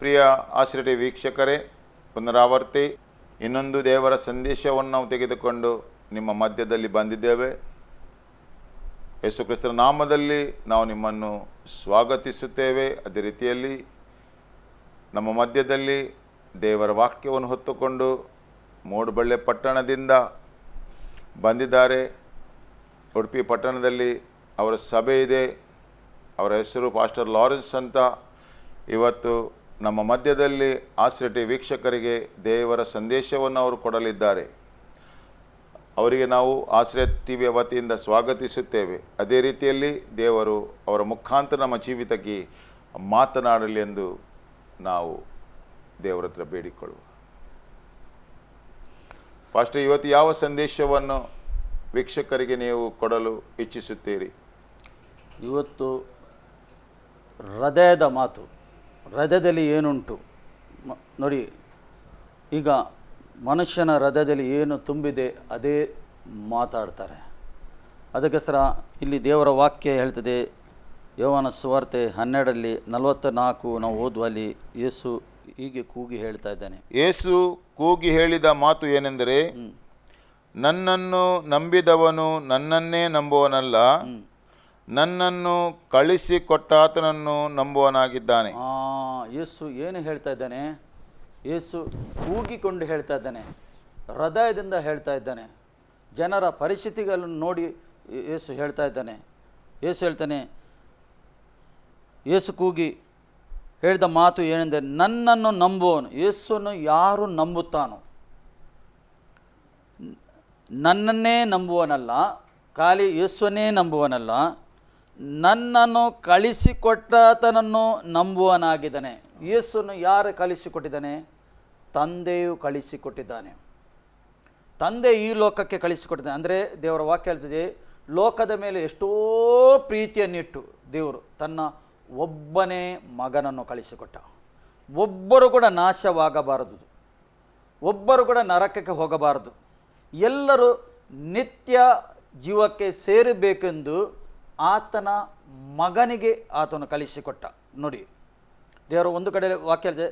ಪ್ರಿಯ ಆಶ್ರಯ ವೀಕ್ಷಕರೇ ಪುನರಾವರ್ತಿ ಇನ್ನೊಂದು ದೇವರ ಸಂದೇಶವನ್ನು ನಾವು ತೆಗೆದುಕೊಂಡು ನಿಮ್ಮ ಮಧ್ಯದಲ್ಲಿ ಬಂದಿದ್ದೇವೆ. ಯೇಸು ಕ್ರಿಸ್ತನ ನಾಮದಲ್ಲಿ ನಾವು ನಿಮ್ಮನ್ನು ಸ್ವಾಗತಿಸುತ್ತೇವೆ. ಅದೇ ರೀತಿಯಲ್ಲಿ ನಮ್ಮ ಮಧ್ಯದಲ್ಲಿ ದೇವರ ವಾಕ್ಯವನ್ನು ಹೊತ್ತುಕೊಂಡು ಮೂಡುಬಳ್ಳೆ ಪಟ್ಟಣದಿಂದ ಬಂದಿದ್ದಾರೆ. ಉಡುಪಿ ಪಟ್ಟಣದಲ್ಲಿ ಅವರ ಸಭೆ ಇದೆ. ಅವರ ಹೆಸರು ಪಾಸ್ಟರ್ ಲಾರೆನ್ಸ್ ಅಂತ. ಇವತ್ತು ನಮ್ಮ ಮಧ್ಯದಲ್ಲಿ ಆಶ್ರಟಿ ವೀಕ್ಷಕರಿಗೆ ದೇವರ ಸಂದೇಶವನ್ನು ಅವರು ಕೊಡಲಿದ್ದಾರೆ. ಅವರಿಗೆ ನಾವು ಆಶ್ರಯ ಟಿವಿಯ ವತಿಯಿಂದ ಸ್ವಾಗತಿಸುತ್ತೇವೆ. ಅದೇ ರೀತಿಯಲ್ಲಿ ದೇವರು ಅವರ ಮುಖಾಂತರ ನಮ್ಮ ಜೀವಿತಕ್ಕೆ ಮಾತನಾಡಲಿ ಎಂದು ನಾವು ದೇವರ ಹತ್ರ ಬೇಡಿಕೊಳ್ಳುವ. ಫಸ್ಟ್ ಇವತ್ತು ಯಾವ ಸಂದೇಶವನ್ನು ವೀಕ್ಷಕರಿಗೆ ನೀವು ಕೊಡಲು ಇಚ್ಛಿಸುತ್ತೀರಿ? ಇವತ್ತು ಹೃದಯದ ಮಾತು. ಹೃದಯದಲ್ಲಿ ಏನುಂಟು? ನೋಡಿ ಈಗ ಮನುಷ್ಯನ ಹೃದಯದಲ್ಲಿ ಏನು ತುಂಬಿದೆ ಅದೇ ಮಾತಾಡ್ತಾರೆ. ಅದಕ್ಕೋಸ್ಕರ ಇಲ್ಲಿ ದೇವರ ವಾಕ್ಯ ಹೇಳ್ತದೆ ಯೋವನ ಸುವಾರ್ತೆ ಹನ್ನೆರಡರಲ್ಲಿ ನಲವತ್ತ ನಾಲ್ಕು ನಾವು ಓದುವಲ್ಲಿ ಯೇಸು ಹೀಗೆ ಕೂಗಿ ಹೇಳ್ತಾ ಇದ್ದಾನೆ. ಯೇಸು ಕೂಗಿ ಹೇಳಿದ ಮಾತು ಏನೆಂದರೆ ನನ್ನನ್ನು ನಂಬಿದವನು ನನ್ನನ್ನೇ ನಂಬುವನಲ್ಲ ನನ್ನನ್ನು ಕಳಿಸಿಕೊಟ್ಟಾತನನ್ನು ನಂಬುವನಾಗಿದ್ದಾನೆ. ಆ, ಯೇಸು ಏನು ಹೇಳ್ತಾ ಇದ್ದಾನೆ? ಯೇಸು ಕೂಗಿಕೊಂಡು ಹೇಳ್ತಾ ಇದ್ದಾನೆ. ಹೃದಯದಿಂದ ಹೇಳ್ತಾ ಇದ್ದಾನೆ. ಜನರ ಪರಿಸ್ಥಿತಿಗಳನ್ನು ನೋಡಿ ಯೇಸು ಹೇಳ್ತಾ ಇದ್ದಾನೆ. ಯೇಸು ಹೇಳ್ತಾನೆ, ಯೇಸು ಕೂಗಿ ಹೇಳಿದ ಮಾತು ಏನೆಂದರೆ, ನನ್ನನ್ನು ನಂಬುವನು ಯೇಸುವನ್ನು ಯಾರು ನಂಬುತ್ತಾನೋ. ನನ್ನನ್ನೇ ನಂಬುವನಲ್ಲ, ಖಾಲಿ ಯೇಸುವನ್ನೇ ನಂಬುವನಲ್ಲ ನನ್ನನ್ನು ಕಳಿಸಿಕೊಟ್ಟಾತನನ್ನು ನಂಬುವನಾಗಿದ್ದಾನೆ. ಯೇಸುವನ್ನು ಯಾರು ಕಳಿಸಿಕೊಟ್ಟಿದ್ದಾನೆ? ತಂದೆಯು ಕಳಿಸಿಕೊಟ್ಟಿದ್ದಾನೆ. ತಂದೆ ಈ ಲೋಕಕ್ಕೆ ಕಳಿಸಿಕೊಟ್ಟಿದ್ದಾನೆ. ಅಂದರೆ ದೇವರ ವಾಕ್ಯ ಹೇಳ್ತಿದೆ, ಲೋಕದ ಮೇಲೆ ಎಷ್ಟೋ ಪ್ರೀತಿಯನ್ನಿಟ್ಟು ದೇವರು ತನ್ನ ಒಬ್ಬನೇ ಮಗನನ್ನು ಕಳಿಸಿಕೊಟ್ಟ. ಒಬ್ಬರು ಕೂಡ ನಾಶವಾಗಬಾರದು. ಒಬ್ಬರು ಕೂಡ ನರಕಕ್ಕೆ ಹೋಗಬಾರದು. ಎಲ್ಲರೂ ನಿತ್ಯ ಜೀವಕ್ಕೆ ಸೇರಬೇಕೆಂದು ಆತನ ಮಗನಿಗೆ ಆತನು ಕಲಿಸಿಕೊಟ್ಟ. ನೋಡಿ, ದೇವರು ಒಂದು ಕಡೆ ವಾಕ್ಯ ಹೇಳಿದೆ,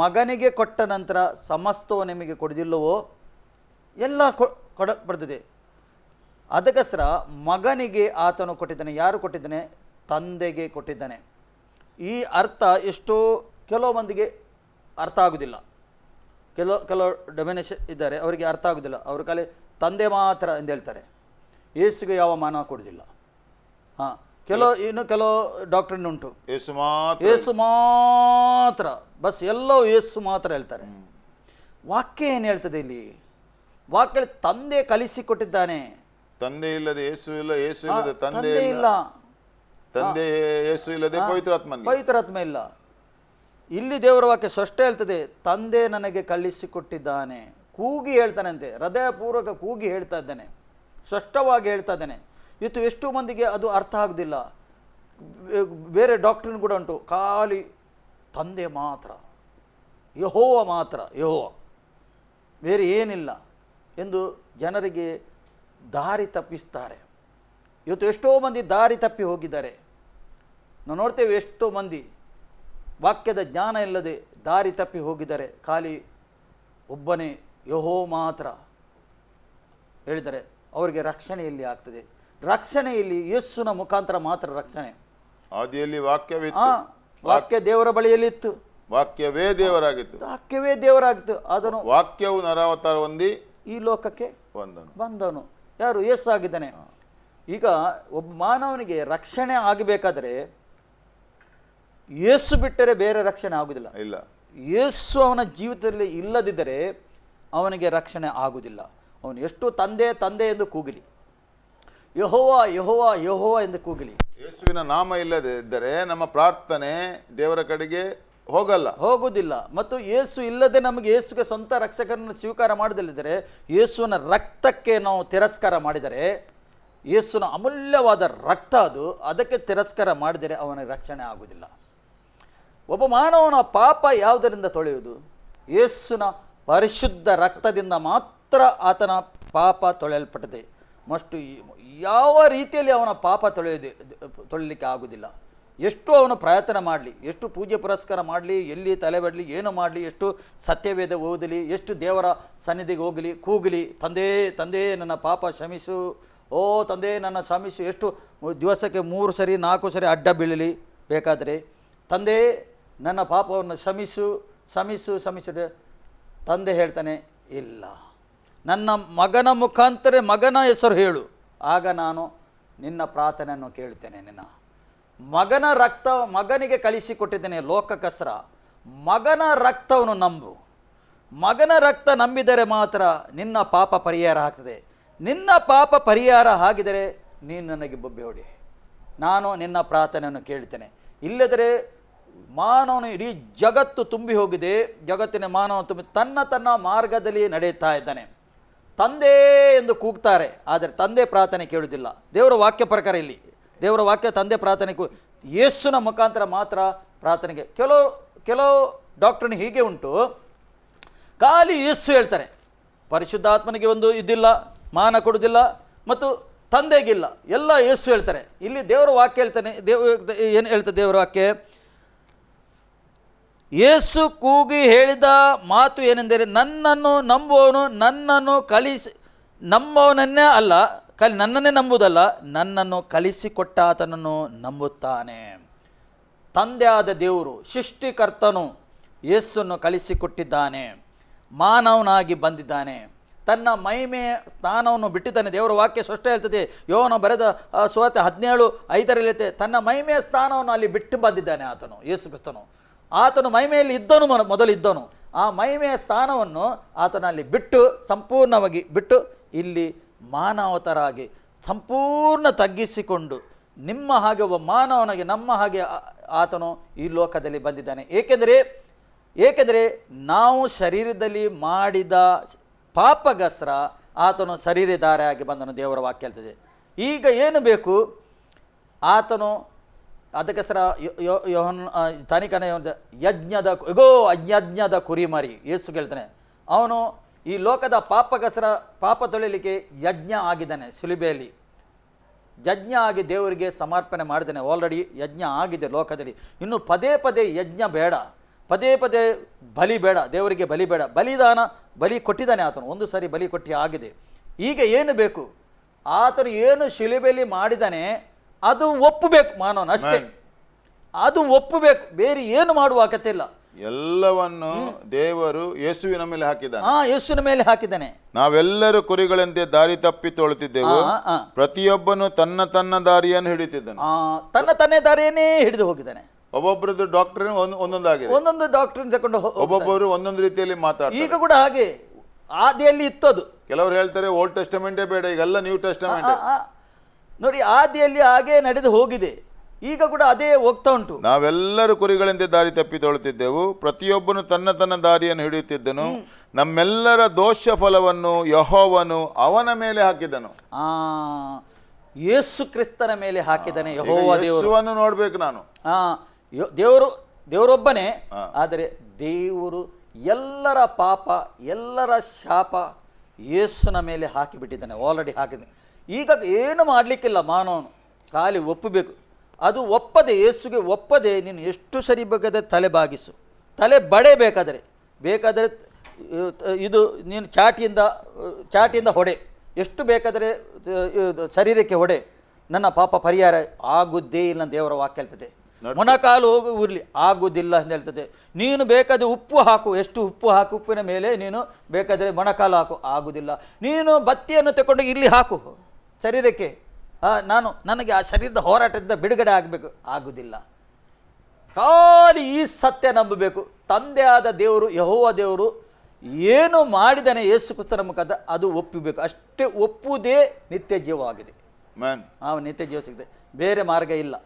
ಮಗನಿಗೆ ಕೊಟ್ಟ ನಂತರ ಸಮಸ್ತವು ನಿಮಗೆ ಕೊಡದಿಲ್ಲವೋ ಎಲ್ಲ ಕೊಡ ಪಡೆದಿದೆ ಅದಕ್ಕೋಸ್ಕರ ಮಗನಿಗೆ ಆತನು ಕೊಟ್ಟಿದ್ದಾನೆ. ಯಾರು ಕೊಟ್ಟಿದ್ದಾನೆ? ತಂದೆಗೆ ಕೊಟ್ಟಿದ್ದಾನೆ. ಈ ಅರ್ಥ ಎಷ್ಟೋ ಕೆಲವು ಮಂದಿಗೆ ಅರ್ಥ ಆಗುವುದಿಲ್ಲ ಕೆಲವು ಕೆಲವು ಡೊಮಿನೇಷನ್ ಇದ್ದಾರೆ, ಅವರಿಗೆ ಅರ್ಥ ಆಗೋದಿಲ್ಲ. ಅವ್ರ ಖಾಲಿ ತಂದೆ ಮಾತ್ರ ಎಂದು ಹೇಳ್ತಾರೆ. ಯೇಸುಗೆ ಯಾವ ಮಾನ ಕೊಡೋದಿಲ್ಲ ಕೆಲವು ಇನ್ನು ಕೆಲವು ಡಾಕ್ಟ್ರಿನ್ ಉಂಟು. ಯೇಸು ಮಾತ್ರ. ಯೇಸು ಮಾತ್ರ. ಬಸ್ ಎಲ್ಲವೂ ಯೇಸು ಮಾತ್ರ ಹೇಳ್ತಾರೆ. ವಾಕ್ಯ ಏನು ಹೇಳ್ತದೆ ಇಲ್ಲಿ? ವಾಕ್ಯ ತಂದೆ ಕಲಿಸಿಕೊಟ್ಟಿದ್ದಾನೆ. ತಂದೆ ಇಲ್ಲದೆ ಯೇಸು ಇಲ್ಲ ಯೇಸು ಇಲ್ಲದೆ ತಂದೆ ತಂದೆ ಇಲ್ಲ. ಇಲ್ಲ. ತಂದೆ ಯೇಸು ಇಲ್ಲದೆ ಪವಿತ್ರಾತ್ಮ. ಪವಿತ್ರಾತ್ಮ ಇಲ್ಲ. ಇಲ್ಲಿ ದೇವರ ವಾಕ್ಯ ಸ್ಪಷ್ಟ ಹೇಳ್ತದೆ ತಂದೆ ನನಗೆ ಕಲಿಸಿಕೊಟ್ಟಿದ್ದಾನೆ. ಕೂಗಿ ಹೇಳ್ತಾನಂತೆ ಹೃದಯಪೂರ್ವಕ ಕೂಗಿ ಹೇಳ್ತಾ ಇದ್ದಾನೆ. ಸ್ಪಷ್ಟವಾಗಿ ಹೇಳ್ತಾ ಇದ್ದಾನೆ. ಇವತ್ತು ಎಷ್ಟೋ ಮಂದಿಗೆ ಅದು ಅರ್ಥ ಆಗೋದಿಲ್ಲ. ಬೇರೆ ಡಾಕ್ಟ್ರಿನ್ ಕೂಡ ಉಂಟು, ಖಾಲಿ ತಂದೆ ಮಾತ್ರ, ಯಹೋವ ಮಾತ್ರ, ಯಹೋವ. ಬೇರೆ ಏನಿಲ್ಲ ಎಂದು ಜನರಿಗೆ ದಾರಿ ತಪ್ಪಿಸ್ತಾರೆ. ಇವತ್ತು ಎಷ್ಟೋ ಮಂದಿ ದಾರಿ ತಪ್ಪಿ ಹೋಗಿದ್ದಾರೆ. ನಾವು ನೋಡ್ತೇವೆ ಎಷ್ಟೋ ಮಂದಿ ವಾಕ್ಯದ ಜ್ಞಾನ ಇಲ್ಲದೆ ದಾರಿ ತಪ್ಪಿ ಹೋಗಿದ್ದಾರೆ. ಖಾಲಿ ಒಬ್ಬನೇ ಯಹೋ ಮಾತ್ರ ಹೇಳಿದರೆ ಅವರಿಗೆ ರಕ್ಷಣೆ ಎಲ್ಲಿ ಆಗ್ತದೆ. ರಕ್ಷಣೆ ಇಲ್ಲಿ ಯಸ್ಸುನ ಮುಖಾಂತರ ಮಾತ್ರ ರಕ್ಷಣೆ. ಆದಿಯಲ್ಲಿ ವಾಕ್ಯವಿತ್ತು. ವಾಕ್ಯ ದೇವರ ಬಳಿಯಲ್ಲಿತ್ತು. ವಾಕ್ಯವೇ ದೇವರಾಗಿತ್ತು. ವಾಕ್ಯವೇ ದೇವರಾಗಿತ್ತು. ಅದನ್ನು ವಾಕ್ಯವು ನರಾವತಾರ ಹೊಂದಿ ಈ ಲೋಕಕ್ಕೆ ಬಂದನು. ಬಂದನು. ಯಾರು? ಯೇಸು ಆಗಿದ್ದಾನೆ. ಈಗ ಒಬ್ಬ ಮಾನವನಿಗೆ ರಕ್ಷಣೆ ಆಗಬೇಕಾದ್ರೆ ಯೇಸು ಬಿಟ್ಟರೆ ಬೇರೆ ರಕ್ಷಣೆ ಆಗುದಿಲ್ಲ ಇಲ್ಲ. ಯೇಸು ಅವನ ಜೀವಿತದಲ್ಲಿ ಇಲ್ಲದಿದ್ದರೆ ಅವನಿಗೆ ರಕ್ಷಣೆ ಆಗುವುದಿಲ್ಲ. ಅವನು ಎಷ್ಟು ತಂದೆ ತಂದೆ ಎಂದು ಕೂಗಲಿ. ಯಹೋವ ಯಹೋವ ಯಹೋವ ಎಂದು ಕೂಗಲಿ. ಯೇಸುವಿನ ನಾಮ ಇಲ್ಲದೆ ಇದ್ದರೆ ನಮ್ಮ ಪ್ರಾರ್ಥನೆ ದೇವರ ಕಡೆಗೆ ಹೋಗಲ್ಲ. ಹೋಗುವುದಿಲ್ಲ. ಮತ್ತು ಯೇಸು ಇಲ್ಲದೆ ನಮಗೆ ಯೇಸುಗೆ ಸ್ವಂತ ರಕ್ಷಕರನ್ನು ಸ್ವೀಕಾರ ಮಾಡದಲ್ಲಿದ್ದರೆ ಯೇಸುವಿನ ರಕ್ತಕ್ಕೆ ನಾವು ತಿರಸ್ಕಾರ ಮಾಡಿದರೆ ಯೇಸುನ ಅಮೂಲ್ಯವಾದ ರಕ್ತ ಅದು ಅದಕ್ಕೆ ತಿರಸ್ಕಾರ ಮಾಡಿದರೆ ಅವನ ರಕ್ಷಣೆ ಆಗುವುದಿಲ್ಲ. ಒಬ್ಬ ಮಾನವನ ಪಾಪ ಯಾವುದರಿಂದ ತೊಳೆಯುವುದು? ಯೇಸುನ ಪರಿಶುದ್ಧ ರಕ್ತದಿಂದ ಮಾತ್ರ ಆತನ ಪಾಪ ತೊಳೆಯಲ್ಪಟ್ಟಿದೆ. ಮಷ್ಟು ಯಾವ ರೀತಿಯಲ್ಲಿ ಅವನ ಪಾಪ ತೊಳೆಯೋದು ತೊಳಿಲಿಕ್ಕೆ ಆಗೋದಿಲ್ಲ. ಎಷ್ಟು ಅವನು ಪ್ರಯತ್ನ ಮಾಡಲಿ, ಎಷ್ಟು ಪೂಜೆ ಪುರಸ್ಕಾರ ಮಾಡಲಿ, ಎಲ್ಲಿ ತಲೆ ಬಡಲಿ, ಏನು ಮಾಡಲಿ, ಎಷ್ಟು ಸತ್ಯವೇದ ಓದಲಿ, ಎಷ್ಟು ದೇವರ ಸನ್ನಿಧಿಗೆ ಹೋಗಲಿ, ಕೂಗಲಿ, ತಂದೆ ತಂದೆ, ನನ್ನ ಪಾಪ ಶ್ರಮಿಸು ಓ ತಂದೆ, ನನ್ನ ಶ್ರಮಿಸು ಎಷ್ಟು ದಿವಸಕ್ಕೆ ಮೂರು ಸರಿ, ನಾಲ್ಕು ಸರಿ ಅಡ್ಡ ಬೀಳಲಿ ಬೇಕಾದರೆ, ತಂದೆ, ನನ್ನ ಪಾಪವನ್ನು ಶ್ರಮಿಸು ಶ್ರಮಿಸು ಶ್ರಮಿಸಿದ ತಂದೆ ಹೇಳ್ತಾನೆ, ಇಲ್ಲ. ನನ್ನ ಮಗನ ಮುಖಾಂತರ ಮಗನ ಹೆಸರು ಹೇಳು. ಆಗ ನಾನು ನಿನ್ನ ಪ್ರಾರ್ಥನೆಯನ್ನು ಕೇಳ್ತೇನೆ ನಿನ್ನ. ಮಗನ ರಕ್ತ ಮಗನಿಗೆ ಕಳಿಸಿಕೊಟ್ಟಿದ್ದೇನೆ ಲೋಕಕಸ್ರ. ಮಗನ ರಕ್ತವನ್ನು ನಂಬು. ಮಗನ ರಕ್ತ ನಂಬಿದರೆ ಮಾತ್ರ ನಿನ್ನ ಪಾಪ ಪರಿಹಾರ ಆಗ್ತದೆ. ನಿನ್ನ ಪಾಪ ಪರಿಹಾರ ಆಗಿದರೆ ನೀನು ನನಗೆ ಬೊಬ್ಬೆ ಹೊಡಿ. ನಾನು ನಿನ್ನ ಪ್ರಾರ್ಥನೆಯನ್ನು ಕೇಳ್ತೇನೆ. ಇಲ್ಲದರೆ ಮಾನವನು ಇಡೀ ಜಗತ್ತು ತುಂಬಿ ಹೋಗಿದೆ. ಜಗತ್ತಿನ ಮಾನವ ತುಂಬಿ ತನ್ನ ತನ್ನ ಮಾರ್ಗದಲ್ಲಿ ನಡೆಯುತ್ತಾ ಇದ್ದಾನೆ. ತಂದೆ ಎಂದು ಕೂಗ್ತಾರೆ, ಆದರೆ ತಂದೆ ಪ್ರಾರ್ಥನೆ ಕೇಳುವುದಿಲ್ಲ. ದೇವರ ವಾಕ್ಯ ಪ್ರಕಾರ ಇಲ್ಲಿ, ದೇವರ ವಾಕ್ಯ ತಂದೆ ಪ್ರಾರ್ಥನೆ ಕೂ, ಯೇಸುನ ಮುಖಾಂತರ ಮಾತ್ರ ಪ್ರಾರ್ಥನೆಗೆ ಕೆಲವು ಕೆಲವು ಡಾಕ್ಟ್ರನ್ ಹೀಗೆ ಉಂಟು, ಖಾಲಿ ಯೇಸು ಹೇಳ್ತಾರೆ, ಪರಿಶುದ್ಧಾತ್ಮನಿಗೆ ಒಂದು ಇದಿಲ್ಲ, ಮಾನ ಕೊಡುವುದಿಲ್ಲ, ಮತ್ತು ತಂದೆಗಿಲ್ಲ, ಎಲ್ಲ ಯೇಸು ಹೇಳ್ತಾರೆ. ಇಲ್ಲಿ ದೇವರ ವಾಕ್ಯ ಹೇಳ್ತಾನೆ, ದೇವ, ಏನು ಹೇಳ್ತಾರೆ ದೇವರ ವಾಕ್ಯ? ಯೇಸು ಕೂಗಿ ಹೇಳಿದ ಮಾತು ಏನೆಂದರೆ, ನನ್ನನ್ನು ನಂಬುವವನು ನನ್ನನ್ನು ಕಲಿಸಿ, ನಂಬುವವನನ್ನೇ ಅಲ್ಲ, ಕಲಿ, ನನ್ನನ್ನೇ ನಂಬುವುದಲ್ಲ, ನನ್ನನ್ನು ಕಲಿಸಿಕೊಟ್ಟ ಆತನನ್ನು ನಂಬುತ್ತಾನೆ. ತಂದೆಯಾದ ದೇವರು, ಸೃಷ್ಟಿಕರ್ತನು ಯೇಸನ್ನು ಕಲಿಸಿಕೊಟ್ಟಿದ್ದಾನೆ. ಮಾನವನಾಗಿ ಬಂದಿದ್ದಾನೆ. ತನ್ನ ಮಹಿಮೆ, ಸ್ಥಾನವನ್ನು ಬಿಟ್ಟಿದ್ದಾನೆ. ದೇವರ ವಾಕ್ಯ ಸ್ಪಷ್ಟ ಹೇಳ್ತದೆ. ಯೋವನ ಬರೆದ ಸುವತೆ ಹದಿನೇಳು, ಐದರಲ್ಲಿ ತನ್ನ ಮಹಿಮೆಯ ಸ್ಥಾನವನ್ನು ಅಲ್ಲಿ ಬಿಟ್ಟು ಬಂದಿದ್ದಾನೆ ಆತನು, ಯೇಸು ಕ್ರಿಸ್ತನು. ಆತನು ಮಹಿಮೆಯಲ್ಲಿ ಇದ್ದನು ಮೊದಲಿದ್ದನು ಮೊದಲು ಆ ಮಹಿಮೆಯ ಸ್ಥಾನವನ್ನು ಆತನಲ್ಲಿ ಬಿಟ್ಟು ಸಂಪೂರ್ಣವಾಗಿ ಬಿಟ್ಟು ಇಲ್ಲಿ ಮಾನವತರಾಗಿ ಸಂಪೂರ್ಣ ತಗ್ಗಿಸಿಕೊಂಡು ನಿಮ್ಮ ಹಾಗೆ ಒಬ್ಬ ಮಾನವನಾಗಿ ನಮ್ಮ ಹಾಗೆ ಆತನು ಈ ಲೋಕದಲ್ಲಿ ಬಂದಿದ್ದಾನೆ. ಏಕೆಂದರೆ ಏಕೆಂದರೆ ನಾವು ಶರೀರದಲ್ಲಿ ಮಾಡಿದ ಪಾಪಗಸ್ರ ಆತನು ಶರೀರಧಾರೆಯಾಗಿ ಬಂದನು ದೇವರ ವಾಕ್ಯ ಹೇಳ್ತದೆ. ಈಗ ಏನು ಬೇಕು? ಆತನು ಅದಕ್ಕೋಸ್ಕರ ಯೋ- ಯೋಹನ್ ಆ, ತನಿಖನ ಯಜ್ಞದ ಇಗೋ ಕುರಿಮಾರಿ ಕುರಿಮರಿ ಯೇಸು ಹೇಳ್ತಾನೆ ಅವನು ಈ ಲೋಕದ ಪಾಪಗಸರ ಪಾಪ ತೊಳಿಲಿಕ್ಕೆ ಯಜ್ಞ ಆಗಿದ್ದಾನೆ ಸುಲಿಬೆಯಲ್ಲಿ ಯಜ್ಞ ಆಗಿ ದೇವರಿಗೆ ಸಮರ್ಪಣೆ ಮಾಡಿದ್ದಾನೆ. ಆಲ್ರೆಡಿ ಯಜ್ಞ ಆಗಿದೆ ಲೋಕದಲ್ಲಿ. ಇನ್ನು ಪದೇ ಪದೇ ಯಜ್ಞ ಬೇಡ. ಪದೇ ಪದೇ ಬಲಿ ಬೇಡ. ದೇವರಿಗೆ ಬಲಿ ಬೇಡ. ಬಲಿದಾನ ಬಲಿ ಕೊಟ್ಟಿದ್ದಾನೆ ಆತನು. ಒಂದು ಸಾರಿ ಬಲಿ ಕೊಟ್ಟಿ ಆಗಿದೆ. ಈಗ ಏನು ಬೇಕು? ಆತನು ಏನು ಶಿಲುಬೆಯಲ್ಲಿ ಮಾಡಿದ್ದಾನೆ ಅದು ಒಪ್ಪಬೇಕು ಮಾನವನ ಅಷ್ಟೇ. ಅದು ಒಪ್ಪಬೇಕು ಬೇರೆ ಏನು ಮಾಡುವ ಅಗತ್ಯ ಇಲ್ಲ. ಎಲ್ಲವನ್ನು ದೇವರು ಯೇಸುವಿನ ಮೇಲೆ ಹಾಕಿದ್ದಾನೆ. ಆ ಯೇಸುವಿನ ಮೇಲೆ ಹಾಕಿದ್ದಾನೆ. ನಾವೆಲ್ಲರೂ ಕುರಿಗಳಂತೆ ದಾರಿ ತಪ್ಪಿ ತೊಳುತ್ತಿದ್ದೆವು. ಪ್ರತಿಯೊಬ್ಬನು ತನ್ನ ತನ್ನ ದಾರಿಯನ್ನು ಹಿಡಿತಿದ್ದಾನೆ ಆ, ತನ್ನ ತನ್ನೇ ದಾರಿಯನ್ನೇ ಹಿಡಿದು ಹೋಗಿದ್ದಾನೆ. ಒಬ್ಬೊಬ್ಬರದ್ದು ಡಾಕ್ಟರ್ ಒಂದೊಂದಾಗಿದೆ. ಒಂದೊಂದು ಡಾಕ್ಟರ್ ತಗೊಂಡು ಹೋ- ಒಬ್ಬೊಬ್ಬರು ಒಂದೊಂದು ರೀತಿಯಲ್ಲಿ ಮಾತಾಡ್ತಾರೆ. ಈಗ ಕೂಡ ಹಾಗೆ ಆದಿಯಲ್ಲಿ ಇತ್ತು ಅದು ಕೆಲವರು ಹೇಳ್ತಾರೆ ಓಲ್ಡ್ ಟೆಸ್ಟಮೆಂಟೇ ಬೇಡ ಈಗೆಲ್ಲ ನ್ಯೂ ಟೆಸ್ಟಮೆಂಟ್ ಆ, ಆ, ನೋಡಿ ಆದಿಯಲ್ಲಿ ಹಾಗೆ ನಡೆದು ಹೋಗಿದೆ. ಈಗ ಕೂಡ ಅದೇ ಹೋಗ್ತಾ ಉಂಟು. ನಾವೆಲ್ಲರೂ ಕುರಿಗಳಿಂದ ದಾರಿ ತಪ್ಪಿ ತೊಳುತ್ತಿದ್ದೆವು ಪ್ರತಿಯೊಬ್ಬನು ತನ್ನ ತನ್ನ ದಾರಿಯನ್ನು ಹಿಡಿಯುತ್ತಿದ್ದನು. ನಮ್ಮೆಲ್ಲರ ದೋಷ ಫಲವನ್ನು ಯಹೋವನು ಅವನ ಮೇಲೆ ಹಾಕಿದನು. ಆ ಯೇಸು ಕ್ರಿಸ್ತನ ಮೇಲೆ ಹಾಕಿದ್ದಾನೆ ಯಹೋವನ್ನು ಯಹೋವ ದೇವರು. ಯೇಸುವನ್ನು ನೋಡ್ಬೇಕು ನಾನು. ಆ ಯೋ- ದೇವರು ದೇವರೊಬ್ಬನೇ ಆದರೆ ದೇವರು ಎಲ್ಲರ ಪಾಪ ಎಲ್ಲರ ಶಾಪ ಯೇಸುನ ಮೇಲೆ ಹಾಕಿಬಿಟ್ಟಿದ್ದಾನೆ ಆಲ್ರೆಡಿ ಹಾಕಿದ್ದಾನೆ. ಈಗ ಏನು ಮಾಡಲಿಕ್ಕಿಲ್ಲ ಮಾನವನು. ಖಾಲಿ ಒಪ್ಪಬೇಕು. ಅದು ಒಪ್ಪದೆ ಯೇಸುಗೆ ಒಪ್ಪದೆ ನೀನು ಎಷ್ಟು ಸರಿ ಬೇಕಾದರೆ ತಲೆ ಬಾಗಿಸು. ತಲೆ ಬಡೆ ಬೇಕಾದರೆ ಬೇಕಾದರೆ ಇದು ನೀನು ಚಾಟಿಯಿಂದ ಚಾಟಿಯಿಂದ ಹೊಡೆ. ಎಷ್ಟು ಬೇಕಾದರೆ ಶರೀರಕ್ಕೆ ಹೊಡೆ. ನನ್ನ ಪಾಪ ಪರಿಹಾರ ಆಗುವುದೇ ಇಲ್ಲ ದೇವರ ವಾಕ್ಯ ಹೇಳ್ತದೆ. ಮೊಣಕಾಲು ಹೋಗಿ ಉರ್ಲಿ. ಆಗುವುದಿಲ್ಲ ಅಂತ ಹೇಳ್ತದೆ. ನೀನು ಬೇಕಾದರೆ ಉಪ್ಪು ಹಾಕು. ಎಷ್ಟು ಉಪ್ಪು ಹಾಕು ಉಪ್ಪಿನ ಮೇಲೆ ನೀನು ಬೇಕಾದರೆ ಮೊಣಕಾಲು ಹಾಕು. ಆಗುವುದಿಲ್ಲ ನೀನು ಬತ್ತಿಯನ್ನು ತಗೊಂಡು ಇಲ್ಲಿ ಹಾಕು. ಶರೀರಕ್ಕೆ ನಾನು ನನಗೆ ಆ ಶರೀರದ ಹೋರಾಟದಿಂದ ಬಿಡುಗಡೆ ಆಗಬೇಕು ಆಗುವುದಿಲ್ಲ ಖಾಲಿ ಈ ಸತ್ಯ ನಂಬಬೇಕು. ತಂದೆ ಆದ ದೇವರು ಯಹೋವ ದೇವರು ಏನು ಮಾಡಿದಾನೆ ಯೇಸು ಕ್ರಿಸ್ತನ ಮುಖಾಂತರ ಅದು ಒಪ್ಪಬೇಕು. ಅಷ್ಟೇ ಒಪ್ಪುವುದೇ ನಿತ್ಯ ಜೀವವಾಗಿದೆ. ಆ ನಿತ್ಯ ಜೀವ ಸಿಗ್ತದೆ. ಬೇರೆ ಮಾರ್ಗ ಇಲ್ಲ.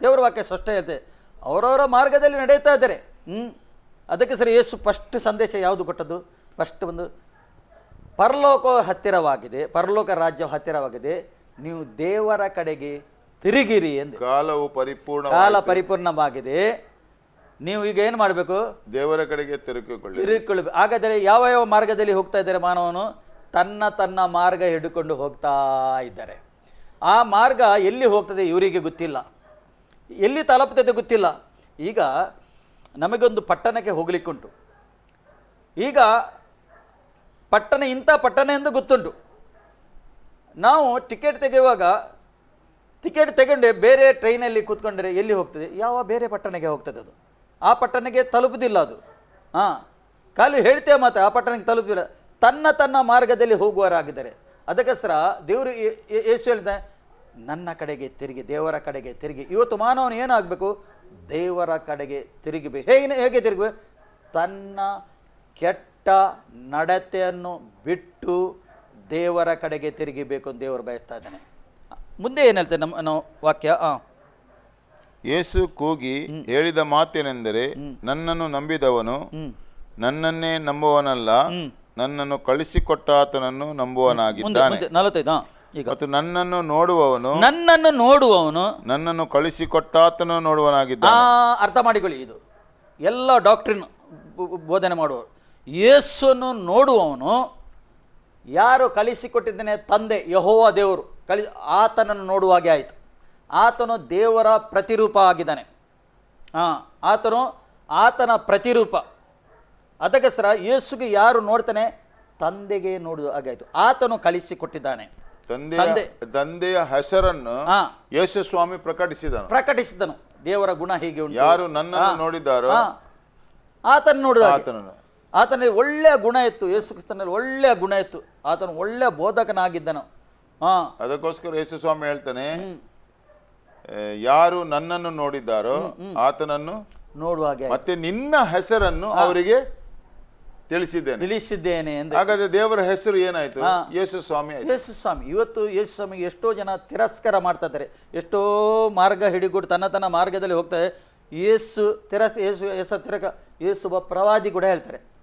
ದೇವರ ವಾಕ್ಯ ಸ್ಪಷ್ಟ ಹೇಳ್ತದೆ. ಅವರವರ ಮಾರ್ಗದಲ್ಲಿ ನಡೆಯುತ್ತಾ ಇದ್ದಾರೆ. ಹ್ಞೂ ಅದಕ್ಕೆ ಸರಿ ಯೇಸು ಫಸ್ಟ್ ಸಂದೇಶ ಯಾವುದು ಕೊಟ್ಟದ್ದು? ಫಸ್ಟ್ ಒಂದು ಪರಲೋಕ ಹತ್ತಿರವಾಗಿದೆ ಪರಲೋಕ ರಾಜ್ಯ ಹತ್ತಿರವಾಗಿದೆ. ನೀವು ದೇವರ ಕಡೆಗೆ ತಿರುಗಿರಿ ಎಂದು. ಕಾಲವು ಪರಿಪೂರ್ಣ ಕಾಲ ಪರಿಪೂರ್ಣವಾಗಿದೆ. ನೀವು ಈಗ ಏನು ಮಾಡಬೇಕು? ದೇವರ ಕಡೆಗೆ ತಿರುಗಿಕೊಳ್ಳಿ. ತಿರುಗಿಕೊಳ್ಳಬೇಕು. ಹಾಗಾದರೆ ಯಾವ ಯಾವ ಮಾರ್ಗದಲ್ಲಿ ಹೋಗ್ತಾ ಇದ್ದಾರೆ ಮಾನವನು? ತನ್ನ ತನ್ನ ಮಾರ್ಗ ಹಿಡ್ಕೊಂಡು ಹೋಗ್ತಾ ಇದ್ದಾರೆ. ಆ ಮಾರ್ಗ ಎಲ್ಲಿ ಹೋಗ್ತದೆ ಇವರಿಗೆ ಗೊತ್ತಿಲ್ಲ. ಎಲ್ಲಿ ತಲುಪ್ತದೆ ಗೊತ್ತಿಲ್ಲ. ಈಗ ನಮಗೊಂದು ಪಟ್ಟಣಕ್ಕೆ ಹೋಗ್ಲಿಕ್ಕುಂಟು. ಈಗ ಪಟ್ಟಣ ಇಂಥ ಪಟ್ಟಣ ಎಂದು ಗೊತ್ತುಂಟು. ನಾವು ಟಿಕೆಟ್ ತೆಗೆಯುವಾಗ ಟಿಕೆಟ್ ತೆಗೊಂಡೆ ಬೇರೆ ಟ್ರೈನಲ್ಲಿ ಕೂತ್ಕೊಂಡ್ರೆ ಎಲ್ಲಿ ಹೋಗ್ತದೆ? ಯಾವ ಬೇರೆ ಪಟ್ಟಣಕ್ಕೆ ಹೋಗ್ತದೆ ಅದು? ಆ ಪಟ್ಟಣಕ್ಕೆ ತಲುಪುದಿಲ್ಲ ಅದು. ಹಾಂ ಖಾಲಿ ಹೇಳ್ತೇವೆ ಮಾತ್ರ ಆ ಪಟ್ಟಣಕ್ಕೆ ತಲುಪಿಲ್ಲ ತನ್ನ ತನ್ನ ಮಾರ್ಗದಲ್ಲಿ ಹೋಗುವವರಾಗಿದ್ದಾರೆ. ಅದಕ್ಕೋಸ್ಕರ ದೇವರು ಯೇಸು ಹೇಳಿದೆ, ನನ್ನ ಕಡೆಗೆ ತಿರುಗಿ, ದೇವರ ಕಡೆಗೆ ತಿರುಗಿ. ಇವತ್ತು ಮಾನವನು ಏನಾಗಬೇಕು? ದೇವರ ಕಡೆಗೆ ತಿರುಗಿಬೇಕು ಹೇಗೆ ಹೇಗೆ ತಿರುಗಬೇಕು ತನ್ನ ಕೆಟ್ಟ ನಡತೆಯನ್ನು ಬಿಟ್ಟು ದೇವರ ಕಡೆಗೆ ತಿರುಗಿಬೇಕು ಅಂತ ದೇವರು ಬಯಸ್ತಾ ಇದ್ದಾನೆ. ಮುಂದೆ ಏನು ಹೇಳ್ತೇನೆ ನಮ್ಮ ನಾವು ವಾಕ್ಯ? ಹಾಂ ಯೇಸು ಕೂಗಿ ಹೇಳಿದ ಮಾತೇನೆಂದರೆ ನನ್ನನ್ನು ನಂಬಿದವನು ನನ್ನನ್ನೇ ನಂಬುವನಲ್ಲ ನನ್ನನ್ನು ಕಳಿಸಿಕೊಟ್ಟ ಆತನನ್ನು ನಂಬುವನಾಗಿದ್ದಾನೆ ನಲವತ್ತೈದು ಮತ್ತು ನನ್ನನ್ನು ನೋಡುವವನು ನನ್ನನ್ನು ನೋಡುವವನು ನನ್ನನ್ನು ಕಳಿಸಿಕೊಟ್ಟ ಆತನು ನೋಡುವನಾಗಿದ್ದ ಅರ್ಥ ಮಾಡಿಕೊಳ್ಳಿ ಇದು. ಎಲ್ಲ ಡಾಕ್ಟ್ರಿನ್ ಬೋಧನೆ ಮಾಡುವವರು. ಯೇಸುವನ್ನು ನೋಡುವವನು ಯಾರು ಕಲಿಸಿಕೊಟ್ಟಿದ್ದಾನೆ ತಂದೆ ಯಹೋವ ದೇವರು. ಕಲಿ ಆತನನ್ನು ನೋಡುವ ಹಾಗೆ ಆಯಿತು. ಆತನು ದೇವರ ಪ್ರತಿರೂಪ ಆಗಿದ್ದಾನೆ. ಹಾಂ ಆತನು ಆತನ ಪ್ರತಿರೂಪ. ಅದಕ್ಕೋಸ್ಕರ ಯೇಸುಗೆ ಯಾರು ನೋಡ್ತಾನೆ? ತಂದೆಗೆ ನೋಡುವ ಹಾಗೆ ಆಯಿತು. ಆತನು ಕಲಿಸಿಕೊಟ್ಟಿದ್ದಾನೆ ತಂದೆಯ ತಂದೆ. ತಂದೆಯ ಹೆಸರನ್ನು ಯೇಸು ಸ್ವಾಮಿ ಪ್ರಕಟಿಸಿದನು. ಪ್ರಕಟಿಸಿದನು ದೇವರ ಗುಣ ಹೀಗೆ ಉಂಟು. ಯಾರು ನನ್ನನ್ನು ನೋಡಿದಾರೋ. ಆತನ ನೋಡಿದ ಆತನನ್ನು. ಆತನಲ್ಲಿ ಒಳ್ಳೆಯ ಗುಣ ಇತ್ತು ಯೇಸು ಕ್ರಿಸ್ತನಲ್ಲಿ ಒಳ್ಳೆಯ ಗುಣ ಇತ್ತು. ಆತನು ಒಳ್ಳೆಯ ಬೋಧಕನಾಗಿದ್ದನು. ಹಾ. ಅದಕ್ಕೋಸ್ಕರ ಯೇಸು ಸ್ವಾಮಿ ಹೇಳ್ತಾನೆ ಯಾರು ನನ್ನನ್ನು ನೋಡಿದ್ದಾರೋ ಆತನನ್ನು ನೋಡುವ ಹಾಗೆ. ಮತ್ತೆ ನಿನ್ನ ಹೆಸರನ್ನು ಅವರಿಗೆ ತಿಳಿಸಿದ್ದೇನೆ. ತಿಳಿಸಿದ್ದೇನೆ ಎಂದು. ಹಾಗಾದ್ರೆ ದೇವರ ಹೆಸರು ಏನಾಯ್ತು? ಯೇಸು ಸ್ವಾಮಿ ಯೇಸು ಸ್ವಾಮಿ ಇವತ್ತು ಯೇಸು ಸ್ವಾಮಿಗೆ ಎಷ್ಟೋ ಜನ ತಿರಸ್ಕಾರ ಮಾಡ್ತಾ ಇದ್ದಾರೆ. ಎಷ್ಟೋ ಮಾರ್ಗ ಹಿಡಿಗುಡು ತನ್ನ ತನ್ನ ಮಾರ್ಗದಲ್ಲಿ ಹೋಗ್ತಾರೆ ಯೇಸು ತಿರಸ್ ಯೇಸು ಯೇಸು ತಿರಕ ಯೇಸು ಒಬ್ಬ ಪ್ರವಾದಿ ಕೂಡ ಹೇಳ್ತಾರೆ.